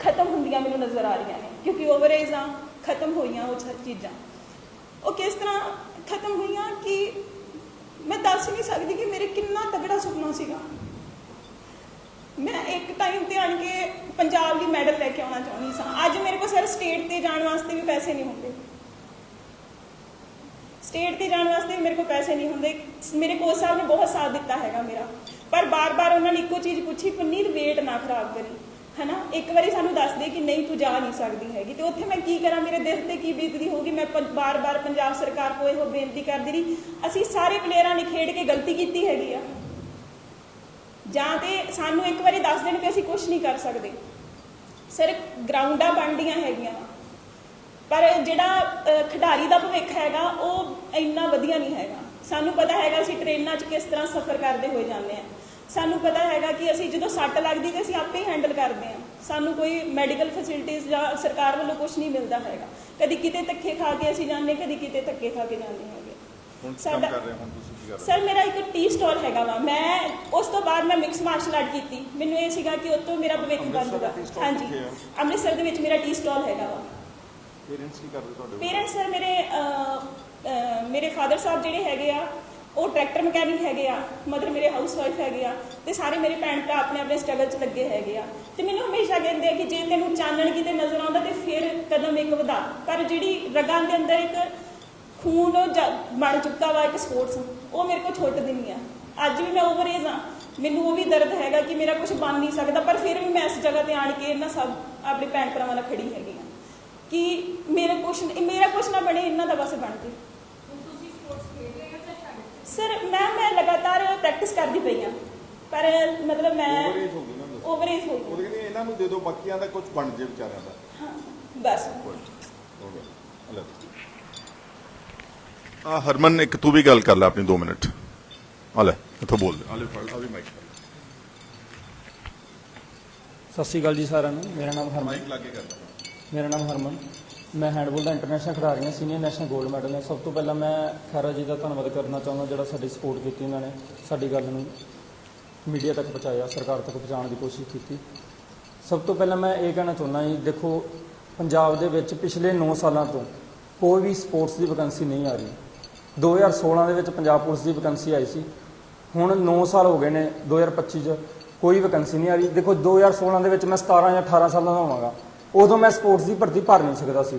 ਖਤਮ ਹੁੰਦੀਆਂ ਮੈਨੂੰ ਨਜ਼ਰ ਆ ਰਹੀਆਂ ਨੇ। ਕਿਉਂਕਿ ਓਵਰ ਏਜਾਂ ਖਤਮ ਹੋਈਆਂ ਉਹ ਚੀਜ਼ਾਂ। ਉਹ ਕਿਸ ਤਰ੍ਹਾਂ ਖਤਮ ਹੋਈਆਂ ਕਿ ਮੈਂ ਦੱਸ ਨਹੀਂ ਸਕਦੀ ਕਿ ਮੇਰੇ ਕਿੰਨਾ ਤਗੜਾ ਸੁਪਨਾ ਸੀਗਾ। ਮੈਂ ਇੱਕ ਟਾਈਮ ਤੇ ਆਣ ਕੇ ਪੰਜਾਬ ਦੀ ਮੈਡਲ ਲੈ ਕੇ ਆਉਣਾ ਚਾਹੁੰਦੀ ਸਾਂ। ਅੱਜ ਮੇਰੇ ਕੋਲ ਸਰ ਸਟੇਟ ਤੇ ਜਾਣ ਵਾਸਤੇ ਵੀ ਪੈਸੇ ਨਹੀਂ ਹੁੰਦੇ। ਸਟੇਟ ਤੇ ਜਾਣ ਵਾਸਤੇ ਮੇਰੇ ਕੋਲ ਪੈਸੇ ਨਹੀਂ ਹੁੰਦੇ। ਮੇਰੇ ਕੋਚ ਸਾਹਿਬ ਨੇ ਬਹੁਤ ਸਾਥ ਦਿੱਤਾ ਹੈਗਾ ਮੇਰਾ। ਪਰ ਬਾਰ-ਬਾਰ ਉਹਨਾਂ ਨੇ ਇੱਕੋ ਚੀਜ਼ ਪੁੱਛੀ ਪਨੀਰ ਵੇਟ ਨਾ ਖਰਾਬ ਕਰੀ। ਹਨਾ? ਇੱਕ ਵਾਰੀ ਸਾਨੂੰ ਦੱਸ ਦੇ ਕਿ ਨਹੀਂ, ਤੂੰ ਜਾ ਨਹੀਂ ਸਕਦੀ ਹੈਗੀ। ਤੇ ਉੱਥੇ ਮੈਂ ਕੀ ਕਰਾਂ? ਮੇਰੇ ਦਿਲ ਤੇ ਕੀ ਬੀਤਦੀ ਹੋਊਗੀ? ਮੈਂ ਬਾਰ-ਬਾਰ ਪੰਜਾਬ ਸਰਕਾਰ ਕੋਲ ਇਹੋ ਬੇਨਤੀ ਕਰਦੀ ਰਹੀ। ਅਸੀਂ ਸਾਰੇ ਪਲੇਅਰਾਂ ਨੇ ਖੇਡ ਕੇ ਗਲਤੀ ਕੀਤੀ ਹੈਗੀ ਆ। ਜਾਂ ਤੇ ਸਾਨੂੰ ਇੱਕ ਵਾਰੀ ਦੱਸ ਦੇਣ ਕਿ ਅਸੀਂ ਕੁਝ ਨਹੀਂ ਕਰ ਸਕਦੇ। ਸਰ ਗਰਾਊਂਡਾਂ ਬਣਦੀਆਂ ਹੈਗੀਆਂ। ਪਰ ਜਿਹੜਾ ਖਿਡਾਰੀ ਦਾ ਭਵਿੱਖ ਹੈਗਾ, ਉਹ ਇੰਨਾ ਵਧੀਆ ਨਹੀਂ ਹੈਗਾ। ਸਾਨੂੰ ਪਤਾ ਹੈਗਾ ਅਸੀਂ ਟ੍ਰੇਨਾਂ 'ਚ ਕਿਸ ਤਰ੍ਹਾਂ ਸਫ਼ਰ ਕਰਦੇ ਹੋਏ ਜਾਂਦੇ ਆ ਸਾਨੂੰ ਪਤਾ ਹੈਗਾ ਕਿ ਅਸੀਂ ਜਦੋਂ ਸੱਟ ਲੱਗਦੀ ਤੇ ਅਸੀਂ ਆਪੇ ਹੈਂਡਲ ਕਰਦੇ ਆ ਸਾਨੂੰ ਕੋਈ ਮੈਡੀਕਲ ਫੈਸਿਲਿਟੀਆਂ ਜਾਂ ਸਰਕਾਰ ਵੱਲੋਂ ਕੁਝ ਨਹੀਂ ਮਿਲਦਾ ਹੈਗਾ। ਕਦੀ ਕਿਤੇ ਧੱਕੇ ਖਾ ਕੇ ਅਸੀਂ ਜਾਂਦੇ ਕਦੀ ਕਿਤੇ ਧੱਕੇ ਖਾ ਕੇ ਜਾਂਦੇ ਹੈਗੇ। ਹੁਣ ਕੰਮ ਸਾਡਾ- ਕਰ ਰਹੇ ਹੋ, ਹੁਣ ਤੁਸੀਂ ਕੀ ਕਰ ਰਹੇ ਸਰ ਮੇਰਾ ਇੱਕ ਟੀ ਸਟਾਲ ਹੈਗਾ ਵਾ। ਮੈਂ ਉਸ ਤੋਂ ਬਾਅਦ ਮੈਂ ਮਿਕਸ ਮਾਰਸ਼ਲ ਆਰਟ ਕੀਤੀ। ਮੈਨੂੰ ਇਹ ਸੀਗਾ ਕਿ ਉਤੋਂ ਮੇਰਾ ਭਵਿੱਖ ਬਣ ਅੰਮ੍ਰਿਤਸਰ ਦਾ ਜੂਗਾ tea stall ਹਾਂਜੀ? ਅੰਮ੍ਰਿਤਸਰ ਦੇ ਵਿੱਚ ਮੇਰਾ ਟੀ ਸਟਾਲ ਹੈਗਾ ਵਾ। ਪੇਰੈਂਟਸ ਕੀ ਕਰਦੇ ਤੁਹਾਡੇ ਪੇਰੈਂਟਸ ਸਰ ਮੇਰੇ ਮੇਰੇ ਫਾਦਰ ਸਾਹਿਬ ਜਿਹੜੇ ਹੈਗੇ ਆ ਉਹ ਟਰੈਕਟਰ ਮਕੈਨਿਕ ਹੈਗੇ ਆ ਮਦਰ ਮੇਰੇ ਹਾਊਸ ਵਾਈਫ ਹੈਗੇ ਆ ਤੇ ਸਾਰੇ ਮੇਰੇ ਭੈਣ ਭਰਾ ਆਪਣੇ ਆਪਣੇ ਸਟਰਗਲ 'ਚ ਲੱਗੇ ਹੈਗੇ ਆ। ਤੇ ਮੈਨੂੰ ਹਮੇਸ਼ਾ ਕਹਿੰਦੇ ਆ ਕਿ ਜੇ ਤੈਨੂੰ ਚਾਨਣ ਕਿਤੇ ਨਜ਼ਰ ਆਉਂਦਾ ਤੇ ਫਿਰ ਕਦਮ ਇੱਕ ਵਧਾ। ਪਰ ਜਿਹੜੀ ਰਗਾਂ ਦੇ ਅੰਦਰ ਇੱਕ ਖੂਨ ਬਣ ਚੁੱਕਾ ਵਾ ਇੱਕ ਸਪੋਰਟਸ ਉਹ ਮੇਰੇ ਕੋਲ ਛੁੱਟਦੀ ਨਹੀਂ ਆ। ਅੱਜ ਵੀ ਮੈਂ ਓਵਰ ਏਜ ਆ। ਮੈਨੂੰ ਉਹ ਵੀ ਦਰਦ ਹੈਗਾ ਕਿ ਮੇਰਾ ਕੁਝ ਬਣ ਨਹੀਂ ਸਕਦਾ, ਪਰ ਫਿਰ ਵੀ ਮੈਂ ਇਸ ਜਗ੍ਹਾ ਤੇ ਆਣ ਕੇ ਇਹਨਾਂ ਸਭ ਆਪਣੇ ਭੈਣ ਭਰਾਵਾਂ ਨਾਲ ਖੜੀ ਹੈਗੀ ਆ। ਕਿ ਮੇਰਾ ਕੁਝ ਮੇਰਾ ਕੁਝ ਨਾ ਬਣੇ, ਇਹਨਾਂ ਦਾ ਬਸ ਬਣ ਜੇ ਸਰ ਮੈਂ ਮੈਂ ਲਗਾਤਾਰ ਪ੍ਰੈਕਟਿਸ ਕਰਦੀ ਪਈ ਆ ਪਰ ਮਤਲਬ ਮੈਂ Overage ਹੋ ਗਈ ਨਾ ਹੋ ਉਹ ਗਈ ਕਹਿੰਦੇ ਇਹਨਾਂ ਨੂੰ ਦੇ ਦਿਓ ਬਾਕੀਆਂ ਦਾ ਕੁਝ ਬਣ ਜੇ ਵਿਚਾਰਿਆਂ ਦਾ। ਹਾਂ, ਬਸ। ਹੋ ਗਿਆ ਹਲੋ ਆ ਹਰਮਨ ਇੱਕ ਤੂੰ ਵੀ ਗੱਲ ਕਰ ਲੈ ਆਪਣੀ 2 ਮਿੰਟ। ਆ ਲੈ ਇੱਥੋਂ ਬੋਲ ਦੇ। ਆ ਲੈ ਫੜ ਆ ਵੀ ਮਾਈਕ ਸਤਿ ਸ਼੍ਰੀ ਅਕਾਲ ਜੀ ਸਾਰਿਆਂ ਨੂੰ। ਮੇਰਾ ਨਾਮ ਹਰਮਨ। ਮਾਈਕ ਲਾਗੇ ਕਰਦਾ ਮੇਰਾ ਨਾਮ ਹਰਮਨ। ਮੈਂ ਹੈਂਡਬੋਲ ਦਾ ਇੰਟਰਨੈਸ਼ਨਲ ਖਿਡਾਰੀ ਹਾਂ ਸੀਨੀਅਰ ਨੈਸ਼ਨਲ 골ਡ ਮੈਡਲ ਹਾਂ। ਸਭ ਤੋਂ ਪਹਿਲਾਂ ਮੈਂ ਖੈਰਾ ਜੀ ਦਾ ਧੰਨਵਾਦ ਕਰਨਾ ਚਾਹੁੰਦਾ, ਜਿਹੜਾ ਸਾਡੀ ਸਪੋਰਟ ਕੀਤੀ ਉਹਨਾਂ ਨੇ, ਸਾਡੀ ਗੱਲ ਨੂੰ ਮੀਡੀਆ ਤੱਕ ਪਹੁੰਚਾਇਆ, ਸਰਕਾਰ ਤੱਕ ਪਹੁੰਚਾਉਣ ਦੀ ਕੋਸ਼ਿਸ਼ ਕੀਤੀ। ਸਭ ਤੋਂ ਪਹਿਲਾਂ ਮੈਂ ਇਹ ਕਹਿਣਾ ਚਾਹੁੰਦਾ ਜੀ, ਦੇਖੋ, ਪੰਜਾਬ ਦੇ ਵਿੱਚ ਪਿਛਲੇ 9 ਸਾਲਾਂ ਤੋਂ ਕੋਈ ਵੀ ਸਪੋਰਟਸ ਦੀ ਵੈਕੈਂਸੀ ਨਹੀਂ ਆ ਰਹੀ। 2016 ਦੇ ਵਿੱਚ ਪੰਜਾਬ ਪੁਲਿਸ ਦੀ ਵੈਕੈਂਸੀ ਆਈ ਸੀ। ਹੁਣ 9 ਸਾਲ ਹੋ ਗਏ ਨੇ 2025 ਚ ਕੋਈ ਵੈਕੈਂਸੀ ਨਹੀਂ ਆ ਰਹੀ। ਦੇਖੋ 2016 ਦੇ ਵਿੱਚ ਮੈਂ 17 ਜਾਂ 18 ਸਾਲਾਂ ਦਾ ਹੋਵਾਂਗਾ। ਉਦੋਂ ਮੈਂ ਸਪੋਰਟਸ ਦੀ ਭਰਤੀ ਭਰ ਨਹੀਂ ਸਕਦਾ ਸੀ,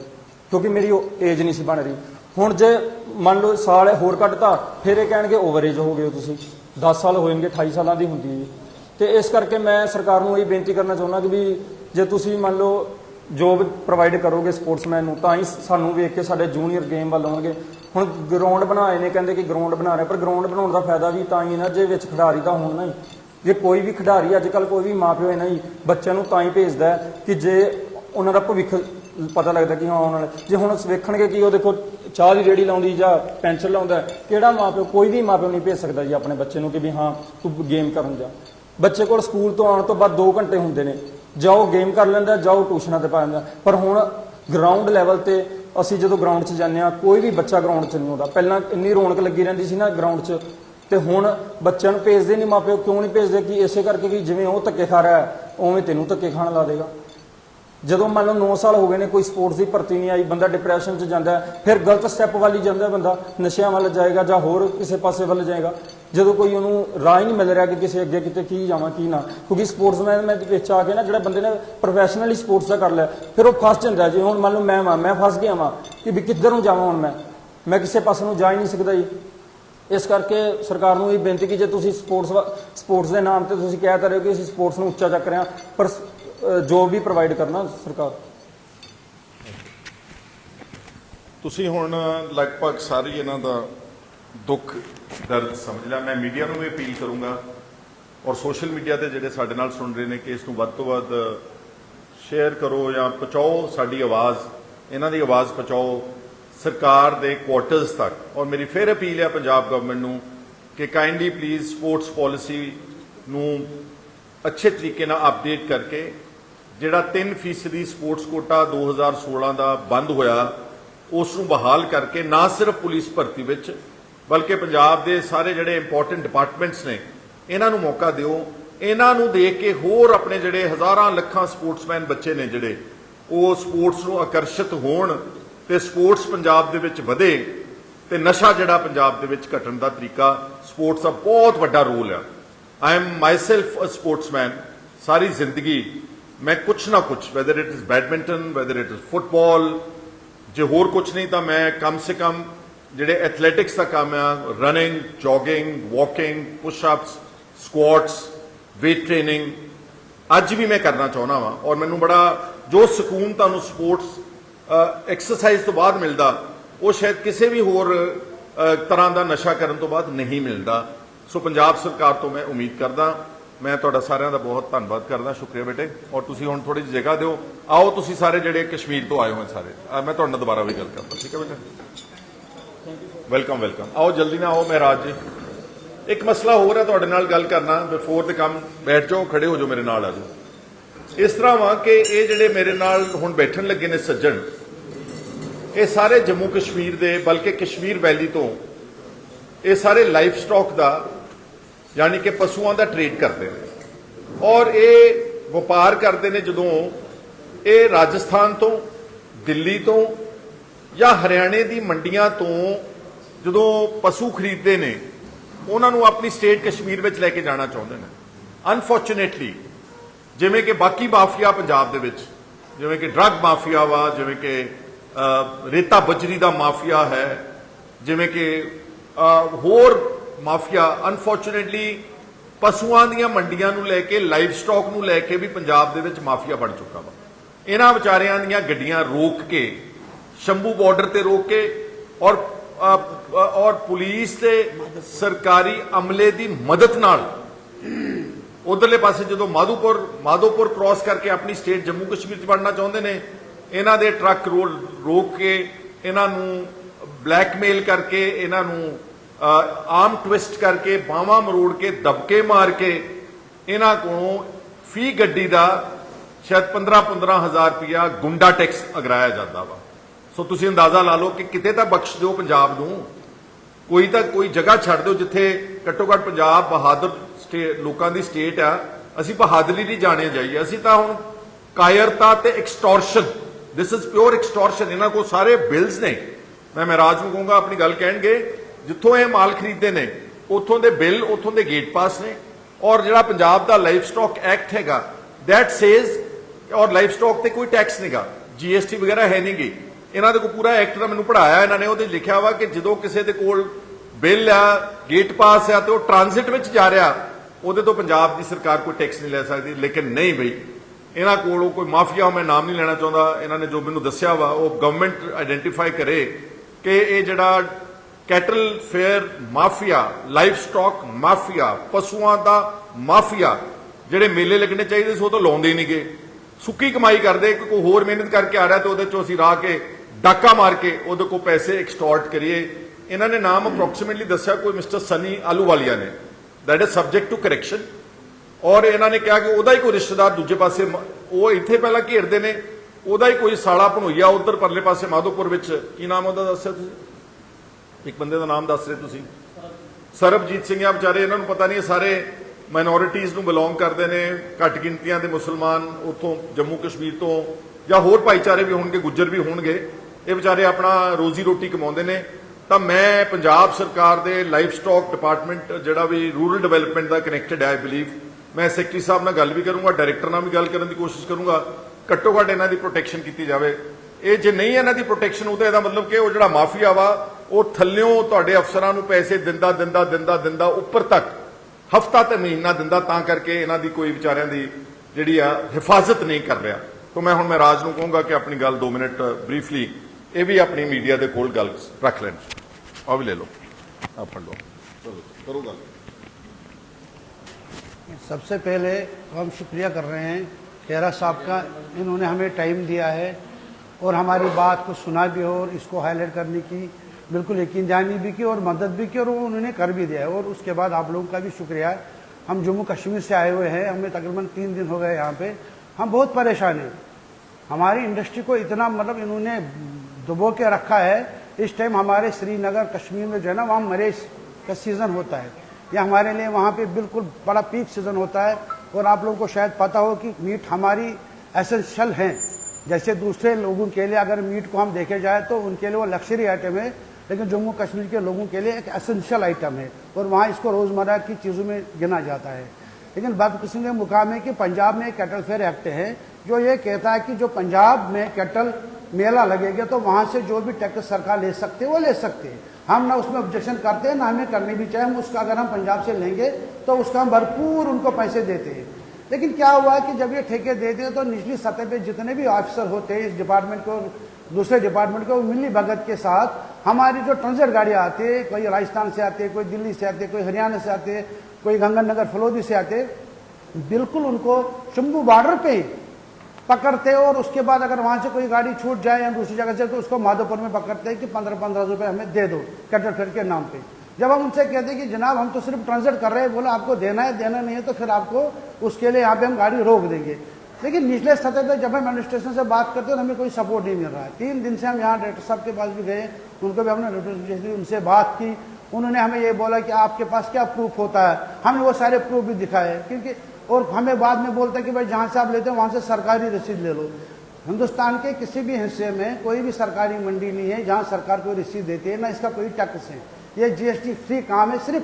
ਕਿਉਂਕਿ ਮੇਰੀ ਉਹ ਏਜ ਨਹੀਂ ਸੀ ਬਣ ਰਹੀ। ਹੁਣ ਜੇ ਮੰਨ ਲਓ ਸਾਲ ਹੋਰ ਘੱਟਤਾ ਫਿਰ ਇਹ ਕਹਿਣਗੇ ਓਵਰ ਏਜ ਹੋ ਗਏ ਹੋ ਤੁਸੀਂ। 10 ਸਾਲ ਹੋਣਗੇ 28 ਸਾਲਾਂ ਦੀ ਹੁੰਦੀ ਹੈ ਤੇ ਇਸ ਕਰਕੇ ਮੈਂ ਸਰਕਾਰ ਨੂੰ ਇਹ ਬੇਨਤੀ ਕਰਨਾ ਚਾਹੁੰਦਾ ਕਿ ਵੀ ਜੇ ਤੁਸੀਂ ਮੰਨ ਲਓ ਜੋਬ ਪ੍ਰੋਵਾਈਡ ਕਰੋਗੇ ਸਪੋਰਟਸਮੈਨ ਨੂੰ, ਤਾਂ ਹੀ ਸਾਨੂੰ ਵੇਖ ਕੇ ਸਾਡੇ ਜੂਨੀਅਰ ਗੇਮ ਵੱਲ ਆਉਣਗੇ। ਹੁਣ ਗਰਾਊਂਡ ਬਣਾਏ ਨੇ, ਕਹਿੰਦੇ ਕਿ ਗਰਾਊਂਡ ਬਣਾ ਰਹੇ ਪਰ ਗਰਾਊਂਡ ਬਣਾਉਣ ਦਾ ਫਾਇਦਾ ਵੀ ਤਾਂ ਹੀ ਨਾ, ਜੇ ਵਿੱਚ ਖਿਡਾਰੀ ਤਾਂ ਹੋਣ ਨਾ ਹੀ। ਜੇ ਕੋਈ ਵੀ ਖਿਡਾਰੀ, ਅੱਜ ਕੱਲ ਕੋਈ ਵੀ ਮਾਪਿਓ ਹੈ ਨਾ ਜੀ, ਬੱਚਿਆਂ ਨੂੰ ਤਾਂ ਹੀ ਭੇਜਦਾ ਕਿ ਜੇ ਉਹਨਾਂ ਦਾ ਭਵਿੱਖ ਪਤਾ ਲੱਗਦਾ ਕਿ ਹਾਂ ਆਉਣ ਵਾਲੇ ਜੇ ਹੁਣ ਵੇਖਣਗੇ ਕਿ ਉਹ ਦੇਖੋ ਚਾਹ ਦੀ ਰੇੜੀ ਲਾਉਂਦੀ ਜਾਂ ਪੈਨਸ਼ਨ ਲਾਉਂਦਾ ਹੈ, ਕਿਹੜਾ ਮਾਪਿਓ ਕੋਈ ਵੀ ਮਾਪਿਓ ਨਹੀਂ ਭੇਜ ਸਕਦਾ ਜੀ ਆਪਣੇ ਬੱਚੇ ਨੂੰ ਕਿ ਵੀ ਹਾਂ ਤੂੰ ਗੇਮ ਕਰਨ ਜਾ। ਬੱਚੇ ਕੋਲ ਸਕੂਲ ਤੋਂ ਆਉਣ ਤੋਂ ਬਾਅਦ 2 ਘੰਟੇ ਹੁੰਦੇ ਨੇ। ਜਾਓ ਗੇਮ ਕਰ ਲੈਂਦਾ ਜਾਓ ਟਿਊਸ਼ਨਾਂ ਤੇ ਪਾ ਲੈਂਦਾ ਪਰ ਹੁਣ ਗਰਾਊਂਡ ਲੈਵਲ ਤੇ ਅਸੀਂ ਜਦੋਂ ਗਰਾਊਂਡ 'ਚ ਜਾਂਦੇ ਆ ਕੋਈ ਵੀ ਬੱਚਾ ਗਰਾਊਂਡ 'ਚ ਨਹੀਂ ਆਉਂਦਾ। ਪਹਿਲਾਂ ਇੰਨੀ ਰੌਣਕ ਲੱਗੀ ਰਹਿੰਦੀ ਸੀ ਨਾ ਗਰਾਊਂਡ 'ਚ ਤੇ ਹੁਣ ਬੱਚਿਆਂ ਨੂੰ ਭੇਜਦੇ ਨਹੀਂ ਮਾਪਿਓ ਕਿਉਂ ਨਹੀਂ ਭੇਜਦੇ? ਕਿ ਇਸੇ ਕਰਕੇ ਕਿ ਜਿਵੇਂ ਉਹ ਧੱਕੇ ਖਾ ਰਿਹਾ ਉਵੇਂ ਤੈਨੂੰ ਧੱਕੇ ਖਾਣ ਲਾ ਦੇਗਾ। ਜਦੋਂ ਮੰਨ ਲਓ 9 ਸਾਲ ਹੋ ਗਏ ਨੇ ਕੋਈ ਸਪੋਰਟਸ ਦੀ ਭਰਤੀ ਨਹੀਂ ਆਈ ਬੰਦਾ ਡਿਪਰੈਸ਼ਨ 'ਚ ਜਾਂਦਾ ਹੈ, ਫਿਰ ਗਲਤ ਸਟੈਪ ਵੱਲ ਹੀ ਜਾਂਦਾ ਹੈ ਬੰਦਾ ਨਸ਼ਿਆਂ ਵੱਲ ਜਾਏਗਾ ਜਾਂ ਹੋਰ ਕਿਸੇ ਪਾਸੇ ਵੱਲ ਜਾਏਗਾ। ਜਦੋਂ ਕੋਈ ਉਹਨੂੰ ਰਾਹ ਹੀ ਨਹੀਂ ਮਿਲ ਰਿਹਾ ਕਿ ਕਿਸੇ ਅੱਗੇ ਕਿਤੇ ਕੀ ਜਾਵਾਂ ਕੀ ਨਾ ਕਿਉਂਕਿ ਸਪੋਰਟਸਮੈਨ ਮੈਂ ਵਿੱਚ ਆ ਕੇ ਨਾ ਜਿਹੜਾ ਬੰਦੇ ਨੇ ਪ੍ਰੋਫੈਸ਼ਨਲੀ ਸਪੋਰਟਸ ਦਾ ਕਰ ਲਿਆ ਫਿਰ ਉਹ ਫਸ ਜਾਂਦਾ ਜੀ ਹੁਣ ਮੰਨ ਲਓ ਮੈਂ ਵਾਂ ਮੈਂ ਫਸ ਗਿਆ ਵਾਂ ਕਿ ਵੀ ਕਿੱਧਰ ਨੂੰ ਜਾਵਾਂ ਹੁਣ ਮੈਂ? ਮੈਂ ਕਿਸੇ ਪਾਸੇ ਨੂੰ ਜਾ ਹੀ ਨਹੀਂ ਸਕਦਾ ਜੀ। ਇਸ ਕਰਕੇ ਸਰਕਾਰ ਨੂੰ ਇਹ ਬੇਨਤੀ ਕਿ ਜੇ ਤੁਸੀਂ ਸਪੋਰਟਸ ਸਪੋਰਟਸ ਦੇ ਨਾਮ ਤੇ ਤੁਸੀਂ ਕਹਿ ਤਾਂ ਰਹੇ ਹੋ ਕਿ ਅਸੀਂ ਸਪੋਰਟਸ ਨੂੰ ਉੱਚਾ ਚੱਕ ਰਹੇ ਹਾਂ ਪਰ ਜੋਬ ਵੀ ਪ੍ਰੋਵਾਈਡ ਕਰਨਾ ਸਰਕਾਰ ਤੁਸੀਂ ਹੁਣ ਲਗਭਗ ਸਾਰੀ ਇਹਨਾਂ ਦਾ ਦੁੱਖ, ਦਰਦ ਸਮਝ ਲਿਆ। ਮੈਂ ਮੀਡੀਆ ਨੂੰ ਵੀ ਅਪੀਲ ਕਰੂੰਗਾ ਔਰ ਸੋਸ਼ਲ ਮੀਡੀਆ ਤੇ ਜਿਹੜੇ ਸਾਡੇ ਨਾਲ ਸੁਣ ਰਹੇ ਨੇ, ਕਿ ਇਸ ਨੂੰ ਵੱਧ ਤੋਂ ਵੱਧ ਸ਼ੇਅਰ ਕਰੋ ਜਾਂ ਪਹੁੰਚਾਓ ਸਾਡੀ ਆਵਾਜ਼। ਇਹਨਾਂ ਦੀ ਆਵਾਜ਼ ਪਹੁੰਚਾਓ ਸਰਕਾਰ ਦੇ ਕੁਆਰਟਰਸ ਤੱਕ। ਔਰ ਮੇਰੀ ਫਿਰ ਅਪੀਲ ਹੈ ਪੰਜਾਬ ਗਵਰਨਮੈਂਟ ਨੂੰ ਕਿ ਕਾਈਂਡਲੀ ਪਲੀਜ਼ ਸਪੋਰਟਸ ਪਾਲਿਸੀ ਨੂੰ ਅੱਛੇ ਤਰੀਕੇ ਨਾਲ ਅਪਡੇਟ ਕਰਕੇ ਜਿਹੜਾ 3% ਸਪੋਰਟਸ ਕੋਟਾ 2016 ਦਾ ਬੰਦ ਹੋਇਆ, ਉਸ ਨੂੰ ਬਹਾਲ ਕਰਕੇ ਨਾ ਸਿਰਫ ਪੁਲਿਸ ਭਰਤੀ ਵਿੱਚ, ਬਲਕਿ ਪੰਜਾਬ ਦੇ ਸਾਰੇ ਜਿਹੜੇ ਇੰਪੋਰਟੈਂਟ ਡਿਪਾਰਟਮੈਂਟਸ ਨੇ, ਇਹਨਾਂ ਨੂੰ ਮੌਕਾ ਦਿਓ। ਇਹਨਾਂ ਨੂੰ ਦੇਖ ਕੇ ਹੋਰ ਆਪਣੇ ਜਿਹੜੇ ਹਜ਼ਾਰਾਂ ਲੱਖਾਂ ਸਪੋਰਟਸਮੈਨ ਬੱਚੇ ਨੇ ਜਿਹੜੇ, ਉਹ ਸਪੋਰਟਸ ਨੂੰ ਆਕਰਸ਼ਿਤ ਹੋਣ ਤੇ ਸਪੋਰਟਸ ਪੰਜਾਬ ਦੇ ਵਿੱਚ ਵਧੇ ਤੇ ਨਸ਼ਾ ਜਿਹੜਾ ਪੰਜਾਬ ਦੇ ਵਿੱਚ ਘਟਣ ਦਾ ਤਰੀਕਾ, ਸਪੋਰਟਸ ਦਾ ਬਹੁਤ ਵੱਡਾ ਰੋਲ ਆ। I am myself a sportsman ਸਾਰੀ ਜ਼ਿੰਦਗੀ ਮੈਂ ਕੁਛ ਨਾ ਕੁਛ whether it is badminton whether it is football ਜੇ ਹੋਰ ਕੁਛ ਨਹੀਂ ਤਾਂ ਮੈਂ ਕਮ ਸੇ ਕਮ ਜਿਹੜੇ ਐਥਲੈਟਿਕਸ ਦਾ ਕੰਮ ਆ running jogging walking push ups squats weight training ਅੱਜ ਵੀ ਮੈਂ ਕਰਨਾ ਚਾਹੁੰਦਾ ਵਾਂ ਔਰ ਮੈਨੂੰ ਬੜਾ ਜੋ ਸਕੂਨ ਤੁਹਾਨੂੰ ਸਪੋਰਟਸ ਐਕਸਰਸਾਈਜ਼ ਤੋਂ ਬਾਅਦ ਮਿਲਦਾ, ਉਹ ਸ਼ਾਇਦ ਕਿਸੇ ਵੀ ਹੋਰ ਤਰ੍ਹਾਂ ਦਾ ਨਸ਼ਾ ਕਰਨ ਤੋਂ ਬਾਅਦ ਨਹੀਂ ਮਿਲਦਾ। ਸੋ ਪੰਜਾਬ ਸਰਕਾਰ ਤੋਂ ਮੈਂ ਉਮੀਦ ਕਰਦਾ ਮੈਂ ਤੁਹਾਡਾ ਸਾਰਿਆਂ ਦਾ ਬਹੁਤ ਧੰਨਵਾਦ ਕਰਦਾ, ਸ਼ੁਕਰੀਆ ਬੇਟੇ। ਔਰ ਤੁਸੀਂ ਹੁਣ ਥੋੜੀ ਜਿਹੀ ਜਗ੍ਹਾ ਦਿਓ। ਆਓ ਤੁਸੀਂ ਸਾਰੇ ਜਿਹੜੇ ਕਸ਼ਮੀਰ ਤੋਂ ਆਏ ਹੋਏ ਸਾਰੇ। ਮੈਂ ਤੁਹਾਡੇ ਨਾਲ ਦੁਬਾਰਾ ਵੀ ਗੱਲ ਕਰਦਾ। ਠੀਕ ਹੈ ਬੇਟਾ? ਵੈਲਕਮ ਵੈਲਕਮ ਆਓ, ਜਲਦੀ ਨਾਲ ਆਓ, ਮਹਾਰਾਜ ਜੀ। ਇੱਕ ਮਸਲਾ ਹੋਰ ਹੈ ਤੁਹਾਡੇ ਨਾਲ ਗੱਲ ਕਰਨਾ। ਬਿਫੋਰ ਦ ਕੰਮ, ਬੈਠ ਜਾਓ, ਖੜੇ ਹੋ ਜਾਓ ਮੇਰੇ ਨਾਲ ਆ ਜਾਓ। ਇਸ ਤਰ੍ਹਾਂ ਵਾ ਕਿ ਇਹ ਜਿਹੜੇ ਮੇਰੇ ਨਾਲ ਹੁਣ ਬੈਠਣ ਲੱਗੇ ਨੇ ਸੱਜਣ, ਇਹ ਸਾਰੇ ਜੰਮੂ ਕਸ਼ਮੀਰ ਦੇ, ਬਲਕਿ ਕਸ਼ਮੀਰ ਵੈਲੀ ਤੋਂ, ਇਹ ਸਾਰੇ ਲਾਈਫ ਸਟਾਕ ਦਾ ਯਾਨੀ ਕਿ ਪਸ਼ੂਆਂ ਦਾ ਟ੍ਰੇਡ ਕਰਦੇ ਨੇ। ਔਰ ਇਹ ਵਪਾਰ ਕਰਦੇ ਨੇ ਜਦੋਂ ਇਹ ਰਾਜਸਥਾਨ ਤੋਂ, ਦਿੱਲੀ ਤੋਂ ਜਾਂ ਹਰਿਆਣੇ ਦੀ ਮੰਡੀਆਂ ਤੋਂ ਜਦੋਂ ਪਸ਼ੂ ਖਰੀਦਦੇ ਨੇ, ਉਹਨਾਂ ਨੂੰ ਆਪਣੀ ਸਟੇਟ ਕਸ਼ਮੀਰ ਵਿੱਚ ਲੈ ਕੇ ਜਾਣਾ ਚਾਹੁੰਦੇ ਨੇ। ਅਨਫੋਰਚੂਨੇਟਲੀ ਜਿਵੇਂ ਕਿ ਬਾਕੀ ਮਾਫੀਆ ਪੰਜਾਬ ਦੇ ਵਿੱਚ, ਜਿਵੇਂ ਕਿ ਡਰੱਗ ਮਾਫੀਆ ਵਾ, ਜਿਵੇਂ ਕਿ ਰੇਤਾ ਬਜਰੀ ਦਾ ਮਾਫੀਆ ਹੈ, ਜਿਵੇਂ ਕਿ ਹੋਰ ਮਾਫੀਆ ਅਨਫੋਰਚੂਨੇਟਲੀ ਪਸ਼ੂਆਂ ਦੀਆਂ ਮੰਡੀਆਂ ਨੂੰ ਲੈ ਕੇ ਲਾਈਵ ਸਟਾਕ ਨੂੰ ਲੈ ਕੇ ਵੀ ਪੰਜਾਬ ਦੇ ਵਿੱਚ ਮਾਫੀਆ ਬਣ ਚੁੱਕਾ ਵਾ। ਇਹਨਾਂ ਵਿਚਾਰਿਆਂ ਦੀਆਂ ਗੱਡੀਆਂ ਰੋਕ ਕੇ, ਸ਼ੰਭੂ ਬਾਰਡਰ ਤੇ ਰੋਕ ਕੇ ਔਰ ਔਰ ਪੁਲਿਸ ਤੇ ਸਰਕਾਰੀ ਅਮਲੇ ਦੀ ਮਦਦ ਨਾਲ ਉਧਰਲੇ ਪਾਸੇ ਜਦੋਂ ਮਾਧੋਪੁਰ ਮਾਧੋਪੁਰ ਕ੍ਰਾਸ ਕਰਕੇ ਆਪਣੀ ਸਟੇਟ ਜੰਮੂ ਕਸ਼ਮੀਰ ਚ ਬਣਨਾ ਚਾਹੁੰਦੇ ਨੇ, ਇਹਨਾਂ ਦੇ ਟਰੱਕ ਰੋਲ ਰੋਕ ਕੇ, ਇਹਨਾਂ ਨੂੰ ਬਲੈਕਮੇਲ ਕਰਕੇ, ਇਹਨਾਂ ਨੂੰ ਆਮ ਟਵਿਸਟ ਕਰਕੇ ਬਾਹਾਂ ਮਰੋੜ ਕੇ ਦਬਕੇ ਮਾਰ ਕੇ ਇਹਨਾਂ ਕੋਲੋਂ ਫੀ ਗੱਡੀ ਦਾ ਸ਼ਾਇਦ 15-15 ਹਜ਼ਾਰ ਰੁਪਇਆ ਗੁੰਡਾ ਟੈਕਸ ਅਗਰਾਇਆ ਜਾਂਦਾ ਵਾ। ਸੋ ਤੁਸੀਂ ਅੰਦਾਜ਼ਾ ਲਾ ਲਓ ਕਿ ਕਿਤੇ ਤਾਂ ਬਖਸ਼ ਦਿਓ ਪੰਜਾਬ ਨੂੰ। ਕੋਈ ਤਾਂ ਕੋਈ ਜਗ੍ਹਾ ਛੱਡ ਦਿਓ ਜਿੱਥੇ ਘੱਟੋ ਘੱਟ ਪੰਜਾਬ ਬਹਾਦਰ ਸਟੇ, ਲੋਕਾਂ ਦੀ ਸਟੇਟ ਆ। ਅਸੀਂ ਬਹਾਦਰੀ ਲਈ ਜਾਣੇ ਜਾਈਏ ਅਸੀਂ ਤਾਂ ਹੁਣ ਕਾਇਰਤਾ ਤੇ extortion this is pure extortion ਇਹਨਾਂ ਕੋਲ ਸਾਰੇ ਬਿਲਸ ਨੇ। ਮੈਂ ਮਹਾਰਾਜ ਨੂੰ ਕਹੂੰਗਾ, ਆਪਣੀ ਗੱਲ ਕਹਿਣਗੇ। ਜਿੱਥੋਂ ਇਹ ਮਾਲ ਖਰੀਦਦੇ ਨੇ, ਉੱਥੋਂ ਦੇ ਬਿੱਲ, ਉੱਥੋਂ ਦੇ ਗੇਟ ਪਾਸ ਨੇ। ਔਰ ਜਿਹੜਾ ਪੰਜਾਬ ਦਾ ਲਾਈਫ ਸਟਾਕ ਐਕਟ ਹੈਗਾ ਦੈਟ ਸੇਜ਼ ਔਰ ਲਾਈਫ ਸਟਾਕ ਤੇ ਕੋਈ ਟੈਕਸ ਨਹੀਂਗਾ ਜੀਐਸਟੀ ਵਗੈਰਾ ਹੈ ਨਹੀਂਗੀ ਇਹਨਾਂ ਦੇ ਕੋਲ ਪੂਰਾ ਐਕਟ ਦਾ ਮੈਨੂੰ ਪੜਾਇਆ ਇਹਨਾਂ ਨੇ ਉਹਦੇ ਲਿਖਿਆ ਵਾ ਕਿ ਜਦੋਂ ਕਿਸੇ ਦੇ ਕੋਲ ਬਿੱਲ ਆ, ਗੇਟ ਪਾਸ ਆ ਤੇ ਉਹ ਟ੍ਰਾਂਜ਼ਿਟ ਵਿੱਚ ਜਾ ਰਿਹਾ, ਉਹਦੇ ਤੋਂ ਪੰਜਾਬ ਦੀ ਸਰਕਾਰ ਕੋਈ ਟੈਕਸ ਨਹੀਂ ਲੈ ਸਕਦੀ। ਲੇਕਿਨ ਨਹੀਂ ਬਈ, ਇਹਨਾਂ ਕੋਲ ਉਹ ਕੋਈ ਮਾਫੀਆ ਮੈਂ ਨਾਮ ਨਹੀਂ ਲੈਣਾ ਚਾਹੁੰਦਾ। ਇਹਨਾਂ ਨੇ ਜੋ ਮੈਨੂੰ ਦੱਸਿਆ ਵਾ, ਉਹ ਗਵਰਨਮੈਂਟ ਆਇਡੈਂਟੀਫਾਈ ਕਰੇ ਕਿ ਇਹ ਜਿਹੜਾ cattle fair mafia livestock mafia, ਪਸ਼ੂਆਂ ਦਾ ਮਾਫੀਆ, ਜਿਹੜੇ ਮੇਲੇ ਲੱਗਣੇ ਚਾਹੀਦੇ ਸੀ ਉਹ ਤਾਂ ਲਾਉਂਦੇ ਹੀ ਨਹੀਂਗੇ। ਸੁੱਕੀ ਕਮਾਈ ਕਰਦੇ ਕਿ ਕੋਈ ਹੋਰ ਮਿਹਨਤ ਕਰਕੇ ਆ ਰਿਹਾ ਤੇ ਉਹਦੇ ਚੋਂ ਅਸੀਂ ਰਾਹ ਕੇ ਡਾਕਾ ਮਾਰ ਕੇ ਉਹਦੇ ਕੋਲ ਪੈਸੇ ਐਕਸਟੋਰਟ ਕਰੀਏ। ਇਹਨਾਂ ਨੇ ਨਾਮ ਅਪਰੋਕਸੀਮੇਟਲੀ ਦੱਸਿਆ ਕੋਈ ਮਿਸਟਰ ਸਨੀ ਆਲੂਵਾਲੀਆ ਨੇ। That is subject to correction ਔਰ ਇਹਨਾਂ ਨੇ ਕਿਹਾ ਕਿ ਉਹਦਾ ਹੀ ਕੋਈ ਰਿਸ਼ਤੇਦਾਰ ਦੂਜੇ ਪਾਸੇ ਉਹ ਇੱਥੇ ਪਹਿਲਾਂ ਘੇਰਦੇ ਨੇ, ਉਹਦਾ ਹੀ ਕੋਈ ਸਾਲਾ ਭਣੋਈਆ ਉਧਰ ਪਰਲੇ ਪਾਸੇ ਮਾਧੋਪੁਰ ਵਿੱਚ। ਕੀ ਨਾਮ ਉਹਦਾ ਦੱਸਿਆ ਤੁਸੀਂ? ਇੱਕ ਬੰਦੇ ਦਾ ਨਾਮ ਦੱਸ ਰਹੇ ਤੁਸੀਂ। ਸਰਬਜੀਤ ਸਿੰਘ ਆ, ਵਿਚਾਰੇ ਇਹਨਾਂ ਨੂੰ ਪਤਾ ਨਹੀਂ ਸਾਰੇ ਮਾਈਨੋਰਿਟੀਜ਼ ਨੂੰ ਬਿਲੋਂਗ ਕਰਦੇ ਨੇ, ਘੱਟ ਗਿਣਤੀਆਂ ਦੇ ਮੁਸਲਮਾਨ ਉੱਥੋਂ ਜੰਮੂ ਕਸ਼ਮੀਰ ਤੋਂ, ਜਾਂ ਹੋਰ ਭਾਈਚਾਰੇ ਵੀ ਹੋਣਗੇ, ਗੁੱਜਰ ਵੀ ਹੋਣਗੇ। ਇਹ ਵਿਚਾਰੇ ਆਪਣਾ ਰੋਜ਼ੀ ਰੋਟੀ ਕਮਾਉਂਦੇ ਨੇ। ਤਾਂ ਮੈਂ ਪੰਜਾਬ ਸਰਕਾਰ ਦੇ ਲਾਈਫ ਸਟਾਕ ਡਿਪਾਰਟਮੈਂਟ ਜਿਹੜਾ ਵੀ ਰੂਰਲ ਡਿਵੈਲਪਮੈਂਟ ਦਾ ਕਨੈਕਟਡ ਹੈ ਆਈ ਬਲੀਵ ਮੈਂ ਸੈਕਟਰੀ ਸਾਹਿਬ ਨਾਲ ਗੱਲ ਵੀ ਕਰੂੰਗਾ ਡਾਇਰੈਕਟਰ ਨਾਲ ਵੀ ਗੱਲ ਕਰਨ ਦੀ ਕੋਸ਼ਿਸ਼ ਕਰੂੰਗਾ, ਘੱਟੋ ਘੱਟ ਇਹਨਾਂ ਦੀ ਪ੍ਰੋਟੈਕਸ਼ਨ ਕੀਤੀ ਜਾਵੇ। ਇਹ ਜੇ ਨਹੀਂ ਇਹਨਾਂ ਦੀ ਪ੍ਰੋਟੈਕਸ਼ਨ ਉਹਦਾ ਇਹਦਾ ਮਤਲਬ ਕਿ ਉਹ ਜਿਹੜਾ ਮਾਫੀਆ ਵਾ ਉਹ ਥੱਲਿਓਂ ਤੁਹਾਡੇ ਅਫਸਰਾਂ ਨੂੰ ਪੈਸੇ ਦਿੰਦਾ ਦਿੰਦਾ ਦਿੰਦਾ ਦਿੰਦਾ ਉੱਪਰ ਤੱਕ ਹਫਤਾ ਤੇ ਮਹੀਨਾ ਦਿੰਦਾ ਤਾਂ ਕਰਕੇ ਇਹਨਾਂ ਦੀ ਕੋਈ ਵਿਚਾਰਿਆਂ ਦੀ ਜਿਹੜੀ ਆ ਹਿਫਾਜ਼ਤ ਨਹੀਂ ਕਰ ਰਿਹਾ ਤਾਂ ਮੈਂ ਹੁਣ ਮੈਂ ਰਾਜ ਨੂੰ ਕਹੂੰਗਾ ਕਿ ਆਪਣੀ ਗੱਲ 2 ਮਿੰਟ ਬਰੀਫਲੀ ਇਹ ਵੀ ਆਪਣੀ ਮੀਡੀਆ ਦੇ ਕੋਲ ਗੱਲ ਰੱਖ ਲੈਣ ਆ ਵੀ ਲੈ ਲਓ ਆ ਫੜ ਲਓ ਚਲੋ ਕਰੋ ਗੱਲ सबसे पहले हम शुक्रिया कर रहे हैं खेरा साहब का इन्होंने हमें टाइम दिया है और हमारी बात को सुना भी और इसको हाईलाइट करने की बिल्कुल यकीन जानी भी की और मदद भी की और वो उन्होंने कर भी दिया है। और उसके बाद आप लोगों का भी शुक्रिया। है हम जम्मू कश्मीर से आए हुए हैं। हमें तकरीबन तीन दिन हो गए यहाँ पे। हम बहुत परेशान हैं। हमारी इंडस्ट्री को इतना मतलब इन्होंने दबो के रखा है। इस टाइम हमारे श्रीनगर, कश्मीर में जो है ना, वहाँ मरेज का सीज़न होता है। ये हमारे लिए वहाँ पे बिल्कुल बड़ा पीक सीज़न होता है। और आप लोगों को शायद पता हो कि मीट हमारी एसेंशियल है। जैसे दूसरे लोगों के लिए अगर मीट को हम देखे जाए तो उनके लिए वो लग्जरी आइटम है। लेकिन जम्मू कश्मीर के लोगों के लिए एक एसेंशियल आइटम है और वहाँ इसको रोज़मर्रा की चीज़ों में गिना जाता है। लेकिन बदकिस्मती मुकाम है कि पंजाब में कैटल फेयर एक्ट है, जो ये कहता है कि जो पंजाब में कैटल मेला लगेगा तो वहाँ से जो भी टैक्स सरकार ले सकते वो ले सकते हैं। हम ना उसमें ऑब्जेक्शन करते हैं, ना हमें करनी भी चाहिए, हम उसका अगर हम पंजाब से लेंगे तो उसका हम भरपूर उनको पैसे देते हैं। लेकिन क्या हुआ कि जब ये ठेके देते हैं तो निचली सतह पे जितने भी ऑफिसर होते हैं इस डिपार्टमेंट को, दूसरे डिपार्टमेंट को, मिली भगत के साथ हमारी जो ट्रांजिट गाड़ियाँ आती है कोई राजस्थान से आते, कोई दिल्ली से आते, कोई हरियाणा से आते, कोई गंगानगर, फलोदी से आते, बिल्कुल उनको शंभू बॉर्डर पे पकड़ते और उसके बाद अगर वहाँ से कोई गाड़ी छूट जाए या दूसरी जगह से तो उसको माधोपुर में पकड़ते हैं कि पंद्रह पंद्रह रुपए हमें दे दो कटर फेर के नाम पे। जब हम उनसे कहते हैं कि, जनाब, हम तो सिर्फ़ ट्रांसलेट कर रहे हैं, बोला, आपको देना है, देना नहीं है तो फिर आपको उसके लिए यहाँ पे हम गाड़ी रोक देंगे। लेकिन निचले सतह पर जब हम एडमिनिस्ट्रेशन से बात करते हैं तो हमें कोई सपोर्ट नहीं मिल रहा है। तीन दिन से हम यहाँ डायरेक्टर साहब के पास भी गए, उनको भी हमने रिप्रेजेंटेशन दी उनसे बात की। उन्होंने हमें ये बोला कि आपके पास क्या प्रूफ होता है? हमने वो सारे प्रूफ भी दिखाए, क्योंकि और हमें बाद में बोलता है कि भाई जहाँ से आप लेते हो, वहाँ से सरकारी रसीद ले लो। हिंदुस्तान के किसी भी हिस्से में कोई भी सरकारी मंडी नहीं है, जहाँ सरकार कोई रसीद देती है, ना इसका कोई टैक्स है। ये जीएसटी फ्री काम है सिर्फ़,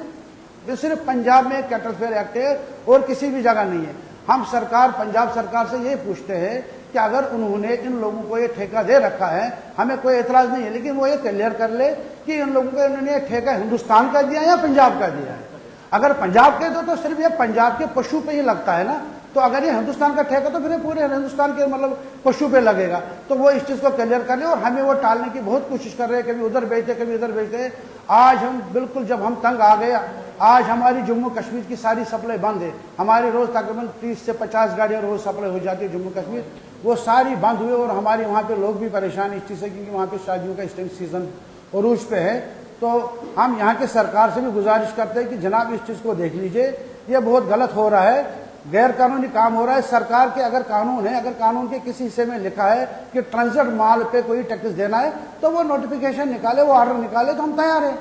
ये सिर्फ़ पंजाब में कैटल फेयर एक्ट है और किसी भी जगह नहीं है। हम सरकार, पंजाब सरकार से ये पूछते हैं कि अगर उन्होंने इन लोगों को ये ठेका दे रखा है, हमें कोई एतराज़ नहीं है, लेकिन वो ये क्लियर कर ले कि इन लोगों को इन्होंने ठेका हिंदुस्तान का दिया है या पंजाब का दिया है। अगर पंजाब के दो तो सिर्फ़ ये पंजाब के पशु पे ही लगता है ना तो अगर ये हिंदुस्तान का ठेका तो फिर पूरे हिंदुस्तान के मतलब पशु पे लगेगा। तो वो इस चीज़ को क्लियर कर ले और हमें वो टालने की बहुत कोशिश कर रहे हैं कभी उधर बेचते कभी उधर बेचते आज हम बिल्कुल जब हम तंग आ गए आज हमारी जम्मू कश्मीर की सारी सप्लाई बंद है। हमारी रोज तकरीबन तीस से पचास गाड़ियाँ रोज सप्लाई हो जाती है जम्मू कश्मीर। वो सारी बंद हुई और हमारे वहाँ पे लोग भी परेशान इस चीज़ से, क्योंकि वहाँ पे शादियों का इस टाइम सीज़न उरूज पे है। तो हम यहाँ के सरकार से भी गुजारिश करते हैं कि जनाब इस चीज़ को देख लीजिए। ये बहुत गलत हो रहा है। गैर कानूनी काम हो रहा है। सरकार के अगर कानून है, अगर कानून के किसी हिस्से में लिखा है कि ट्रांजिट माल पे कोई टैक्स देना है तो वो नोटिफिकेशन निकाले, वो ऑर्डर निकाले तो हम तैयार हैं।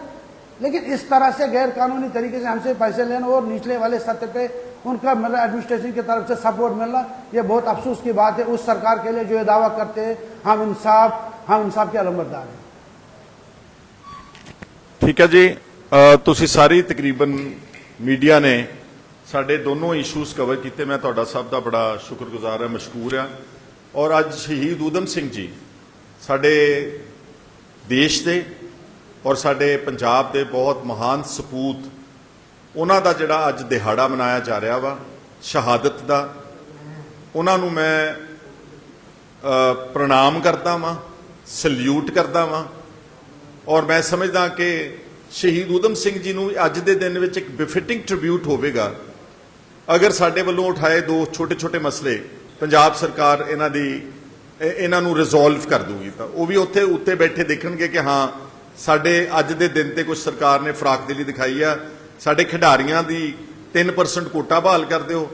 लेकिन इस तरह से गैर कानूनी तरीके से हमसे पैसे लेना और निचले वाले सत्य पे उनका मतलब एडमिनिस्ट्रेशन की तरफ से सपोर्ट मिलना ये बहुत अफसोस की बात है उस सरकार के लिए जो ये दावा करते हैं हम इंसाफ हम इंसाफ के अलमबरदार हैं ਠੀਕ ਹੈ ਜੀ ਅ, ਤੁਸੀਂ ਸਾਰੀ ਤਕਰੀਬਨ ਮੀਡੀਆ ਨੇ ਸਾਡੇ ਦੋਨੋਂ ਇਸ਼ੂਜ਼ ਕਵਰ ਕੀਤੇ ਮੈਂ ਤੁਹਾਡਾ ਸਭ ਦਾ ਬੜਾ ਸ਼ੁਕਰਗੁਜ਼ਾਰ ਹਾਂ ਮਸ਼ਕੂਰ ਹਾਂ ਔਰ ਅੱਜ ਸ਼ਹੀਦ ਊਧਮ ਸਿੰਘ ਜੀ ਸਾਡੇ ਦੇਸ਼ ਦੇ ਔਰ ਸਾਡੇ ਪੰਜਾਬ ਦੇ ਬਹੁਤ ਮਹਾਨ ਸਪੂਤ, ਉਹਨਾਂ ਦਾ ਜਿਹੜਾ ਅੱਜ ਦਿਹਾੜਾ ਮਨਾਇਆ ਜਾ ਰਿਹਾ ਵਾ, ਸ਼ਹਾਦਤ ਦਾ, ਉਹਨਾਂ ਨੂੰ ਮੈਂ ਪ੍ਰਣਾਮ ਕਰਦਾ ਵਾਂ, ਸਲੂਟ ਕਰਦਾ ਵਾਂ, ਔਰ ਮੈਂ ਸਮਝਦਾ ਕਿ ਸ਼ਹੀਦ ਊਧਮ ਸਿੰਘ ਜੀ ਨੂੰ ਅੱਜ ਦੇ ਦਿਨ ਵਿੱਚ ਇੱਕ ਬਿਫਿਟਿੰਗ ਟ੍ਰਿਬਿਊਟ ਹੋਵੇਗਾ। ਅਗਰ ਸਾਡੇ ਵੱਲੋਂ ਉਠਾਏ ਦੋ ਛੋਟੇ-ਛੋਟੇ ਮਸਲੇ, ਪੰਜਾਬ ਸਰਕਾਰ ਇਹਨਾਂ ਦੀ ਇਹਨਾਂ ਨੂੰ ਰਿਜ਼ੋਲਵ ਕਰ ਦੂਗੀ ਤਾਂ, ਉਹ ਵੀ ਉੱਥੇ, ਉੱਤੇ ਬੈਠੇ ਦੇਖਣਗੇ ਕਿ ਹਾਂ ਸਾਡੇ ਅੱਜ ਦੇ ਦਿਨ ਤੇ ਕੁਝ ਸਰਕਾਰ ਨੇ ਫਰਾਕਦਿਲੀ ਦਿਖਾਈ ਆ। ਸਾਡੇ ਖਿਡਾਰੀਆਂ ਦੀ 3% ਕੋਟਾ ਬਹਾਲ ਕਰ ਦਿਓ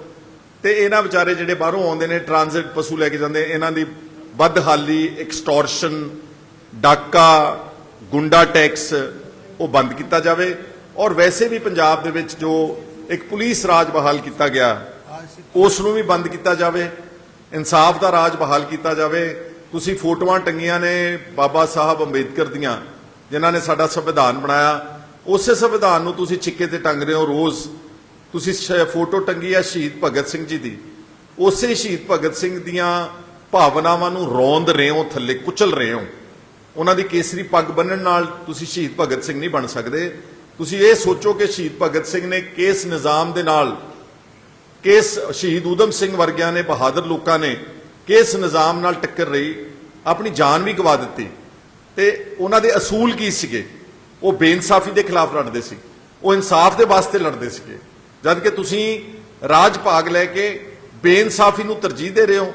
ਤੇ ਇਹਨਾਂ ਵਿਚਾਰੇ ਜਿਹੜੇ ਬਾਹਰੋਂ ਆਉਂਦੇ ਨੇ ਟ੍ਰਾਂਜ਼ਿਟ ਪਸ਼ੂ ਲੈ ਕੇ ਜਾਂਦੇ, ਇਹਨਾਂ ਦੀ ਬਦਹਾਲੀ ਐਕਸਟੋਰਸ਼ਨ ਡਾਕਾ, ਗੁੰਡਾ ਟੈਕਸ ਉਹ ਬੰਦ ਕੀਤਾ ਜਾਵੇ। ਔਰ ਵੈਸੇ ਵੀ ਪੰਜਾਬ ਦੇ ਵਿੱਚ ਜੋ ਇੱਕ ਪੁਲਿਸ ਰਾਜ ਬਹਾਲ ਕੀਤਾ ਗਿਆ ਉਸ ਨੂੰ ਵੀ ਬੰਦ ਕੀਤਾ ਜਾਵੇ। ਇਨਸਾਫ ਦਾ ਰਾਜ ਬਹਾਲ ਕੀਤਾ ਜਾਵੇ। ਤੁਸੀਂ ਫੋਟੋਆਂ ਟੰਗੀਆਂ ਨੇ ਬਾਬਾ ਸਾਹਿਬ ਅੰਬੇਦਕਰ ਦੀਆਂ। ਜਿਨ੍ਹਾਂ ਨੇ ਸਾਡਾ ਸੰਵਿਧਾਨ ਬਣਾਇਆ, ਉਸੇ ਸੰਵਿਧਾਨ ਨੂੰ ਤੁਸੀਂ ਛਿੱਕੇ ਤੇ ਟੰਗ ਰਹੇ ਹੋ ਰੋਜ਼। ਤੁਸੀਂ ਸ਼- ਫੋਟੋ ਟੰਗੀ ਹੈ ਸ਼ਹੀਦ ਭਗਤ ਸਿੰਘ ਜੀ ਦੀ। ਉਸੇ ਸ਼ਹੀਦ ਭਗਤ ਸਿੰਘ ਦੀਆਂ ਭਾਵਨਾਵਾਂ ਨੂੰ ਰੋਂਦ ਰਹੇ ਹੋ, ਥੱਲੇ ਕੁਚਲ ਰਹੇ ਹੋ। ਉਹਨਾਂ ਦੀ ਕੇਸਰੀ ਪੱਗ ਬੰਨਣ ਨਾਲ ਤੁਸੀਂ ਸ਼ਹੀਦ ਭਗਤ ਸਿੰਘ ਨਹੀਂ ਬਣ ਸਕਦੇ। ਤੁਸੀਂ ਇਹ ਸੋਚੋ ਕਿ ਸ਼ਹੀਦ ਭਗਤ ਸਿੰਘ ਨੇ ਕਿਸ ਨਿਜ਼ਾਮ ਦੇ ਨਾਲ ਕਿਸ ਸ਼ਹੀਦ ਊਧਮ ਸਿੰਘ ਵਰਗਿਆਂ ਨੇ, ਬਹਾਦਰ ਲੋਕਾਂ ਨੇ ਕਿਸ ਨਿਜ਼ਾਮ ਨਾਲ ਟੱਕਰ ਰਹੀ, ਆਪਣੀ ਜਾਨ ਵੀ ਗਵਾ ਦਿੱਤੀ। ਤੇ ਉਹਨਾਂ ਦੇ ਅਸੂਲ ਕੀ ਸੀਗੇ? ਉਹ ਬੇਇਨਸਾਫੀ ਦੇ ਖਿਲਾਫ ਲੜਦੇ ਸੀ। ਉਹ ਇਨਸਾਫ ਦੇ ਵਾਸਤੇ ਲੜਦੇ ਸੀਗੇ। ਜਦ ਕਿ ਤੁਸੀਂ ਰਾਜ ਭਾਗ ਲੈ ਕੇ ਬੇਇਨਸਾਫੀ ਨੂੰ ਤਰਜੀਹ ਦੇ ਰਹੇ ਹੋ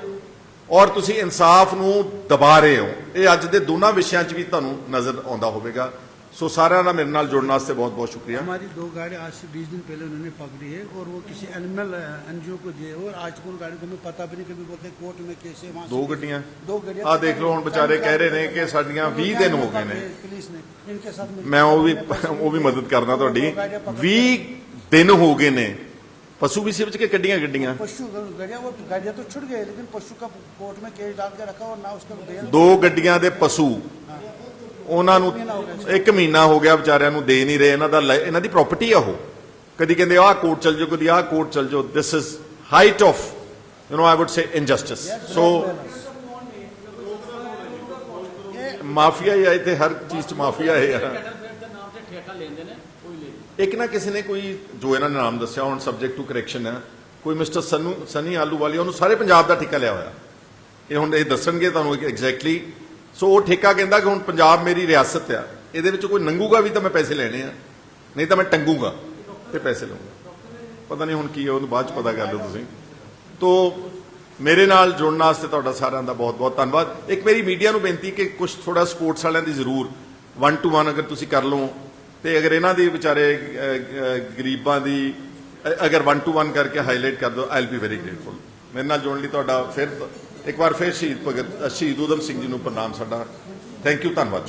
ਔਰ ਤੁਸੀਂ ਇਨਸਾਫ ਨੂੰ ਦਬਾ ਰਹੇ ਹੋ, ਇਹ ਅੱਜ ਦੇ ਦੋਨਾਂ ਵਿਸ਼ਿਆਂ 'ਚ ਵੀ ਤੁਹਾਨੂੰ ਨਜ਼ਰ ਆਉਂਦਾ ਹੋਵੇਗਾ। सो सारा ना मेरे नाल जुड़ने वास्ते बहुत बहुत शुक्रिया हमारी दो गाड़ी आज से बीस दिन पहले उन्होंने पकड़ी है और वो किसी एनिमल एनजीओ को दिए और आज को उन गाड़ी को हमें पता भी नहीं कभी बोलते कोर्ट में कैसे वहाँ दो गड्डियाँ दो गड्डिया आ देख लो हम बेचारे कह रहे ने कि साढ़िया भी दिन हो गए ने पुलिस ने इनके साथ मैं वो भी वो भी मदद करना थोड़ी भी दिन हो गए ने पशु भी सिर्फ के गड्डियां गड्डियां पशु गड्डियां वो गड्डियां तो छुट गए लेकिन पशु का कोर्ट में केस डाल के रखा और ना उसका दो गड्डियां दे पशु ਉਹਨਾਂ ਨੂੰ ਇੱਕ ਮਹੀਨਾ ਹੋ ਗਿਆ ਵਿਚਾਰਿਆਂ ਨੂੰ ਦੇ ਨਹੀਂ ਰਹੇ, ਇਹਨਾਂ ਦਾ ਇਹਨਾਂ ਦੀ ਪ੍ਰਾਪਰਟੀ ਆ ਉਹ। ਕਦੀ ਕਹਿੰਦੇ ਆਹ ਕੋਰਟ ਚਲ ਜਾਓ, ਕਦੀ ਆਹ ਕੋਰਟ ਚਲ ਜਾਓ। This is height of you know I would say injustice so mafia ਹੀ ਆ ਇੱਥੇ ਹਰ ਚੀਜ਼ ਚ ਮਾਫੀਆ ਹੈ ਯਾਰ। ਇੱਕ ਨਾ ਕਿਸੇ ਨੇ ਕੋਈ, ਜੋ ਇਹਨਾਂ ਨੇ ਨਾਮ ਦੱਸਿਆ, ਹੁਣ ਸਬਜੈਕਟ ਟੂ ਕਰੈਕਸ਼ਨ ਹੈ। ਕੋਈ ਮਿਸਟਰ ਸਨੂ ਸਨੀ ਆਲੂ ਵਾਲੀ ਉਹਨੂੰ ਸਾਰੇ ਪੰਜਾਬ ਦਾ ਠੇਕਾ ਲਿਆ ਹੋਇਆ। ਇਹ ਹੁਣ ਇਹ ਦੱਸਣਗੇ ਤੁਹਾਨੂੰ ਐਗਜ਼ੈਕਟਲੀ ਸੋ ਉਹ ਠੇਕਾ ਕਹਿੰਦਾ ਕਿ ਹੁਣ ਪੰਜਾਬ ਮੇਰੀ ਰਿਆਸਤ ਆ, ਇਹਦੇ ਵਿੱਚ ਕੋਈ ਨੰਗੂਗਾ ਵੀ ਤਾਂ ਮੈਂ ਪੈਸੇ ਲੈਣੇ ਆ, ਨਹੀਂ ਤਾਂ ਮੈਂ ਟੰਗੂਗਾ ਤੇ ਪੈਸੇ ਲਵਾਂਗਾ ਪਤਾ ਨਹੀਂ ਹੁਣ ਕੀ ਹੈ, ਉਹਨੂੰ ਬਾਅਦ ਚ ਪਤਾ ਕਰ ਲਓ ਤੁਸੀਂ। ਤੋ ਮੇਰੇ ਨਾਲ ਜੁੜਨ ਵਾਸਤੇ ਤੁਹਾਡਾ ਸਾਰਿਆਂ ਦਾ ਬਹੁਤ ਬਹੁਤ ਧੰਨਵਾਦ। ਇੱਕ ਮੇਰੀ ਮੀਡੀਆ ਨੂੰ ਬੇਨਤੀ ਕਿ ਕੁਝ ਥੋੜਾ ਸਪੋਰਟਸ ਵਾਲਿਆਂ ਦੀ ਜ਼ਰੂਰ 1 ਟੂ 1 ਅਗਰ ਤੁਸੀਂ ਕਰ ਲਓ, ਤੇ ਅਗਰ ਇਹਨਾਂ ਦੀ ਵਿਚਾਰੇ ਗਰੀਬਾਂ ਦੀ ਅਗਰ 1 ਟੂ 1 ਕਰਕੇ ਹਾਈਲਾਈਟ ਕਰ ਦਿਓ I will be very grateful ਮੇਰੇ ਨਾਲ ਜੁੜਨ ਲਈ ਤੁਹਾਡਾ ਫਿਰ ਇੱਕ ਵਾਰ ਫਿਰ ਸ਼ਹੀਦ ਭਗਤ ਸ਼ਹੀਦ ਊਧਮ ਸਿੰਘ ਜੀ ਨੂੰ ਪ੍ਰਣਾਮ ਸਾਡਾ। ਥੈਂਕ ਯੂ ਧੰਨਵਾਦ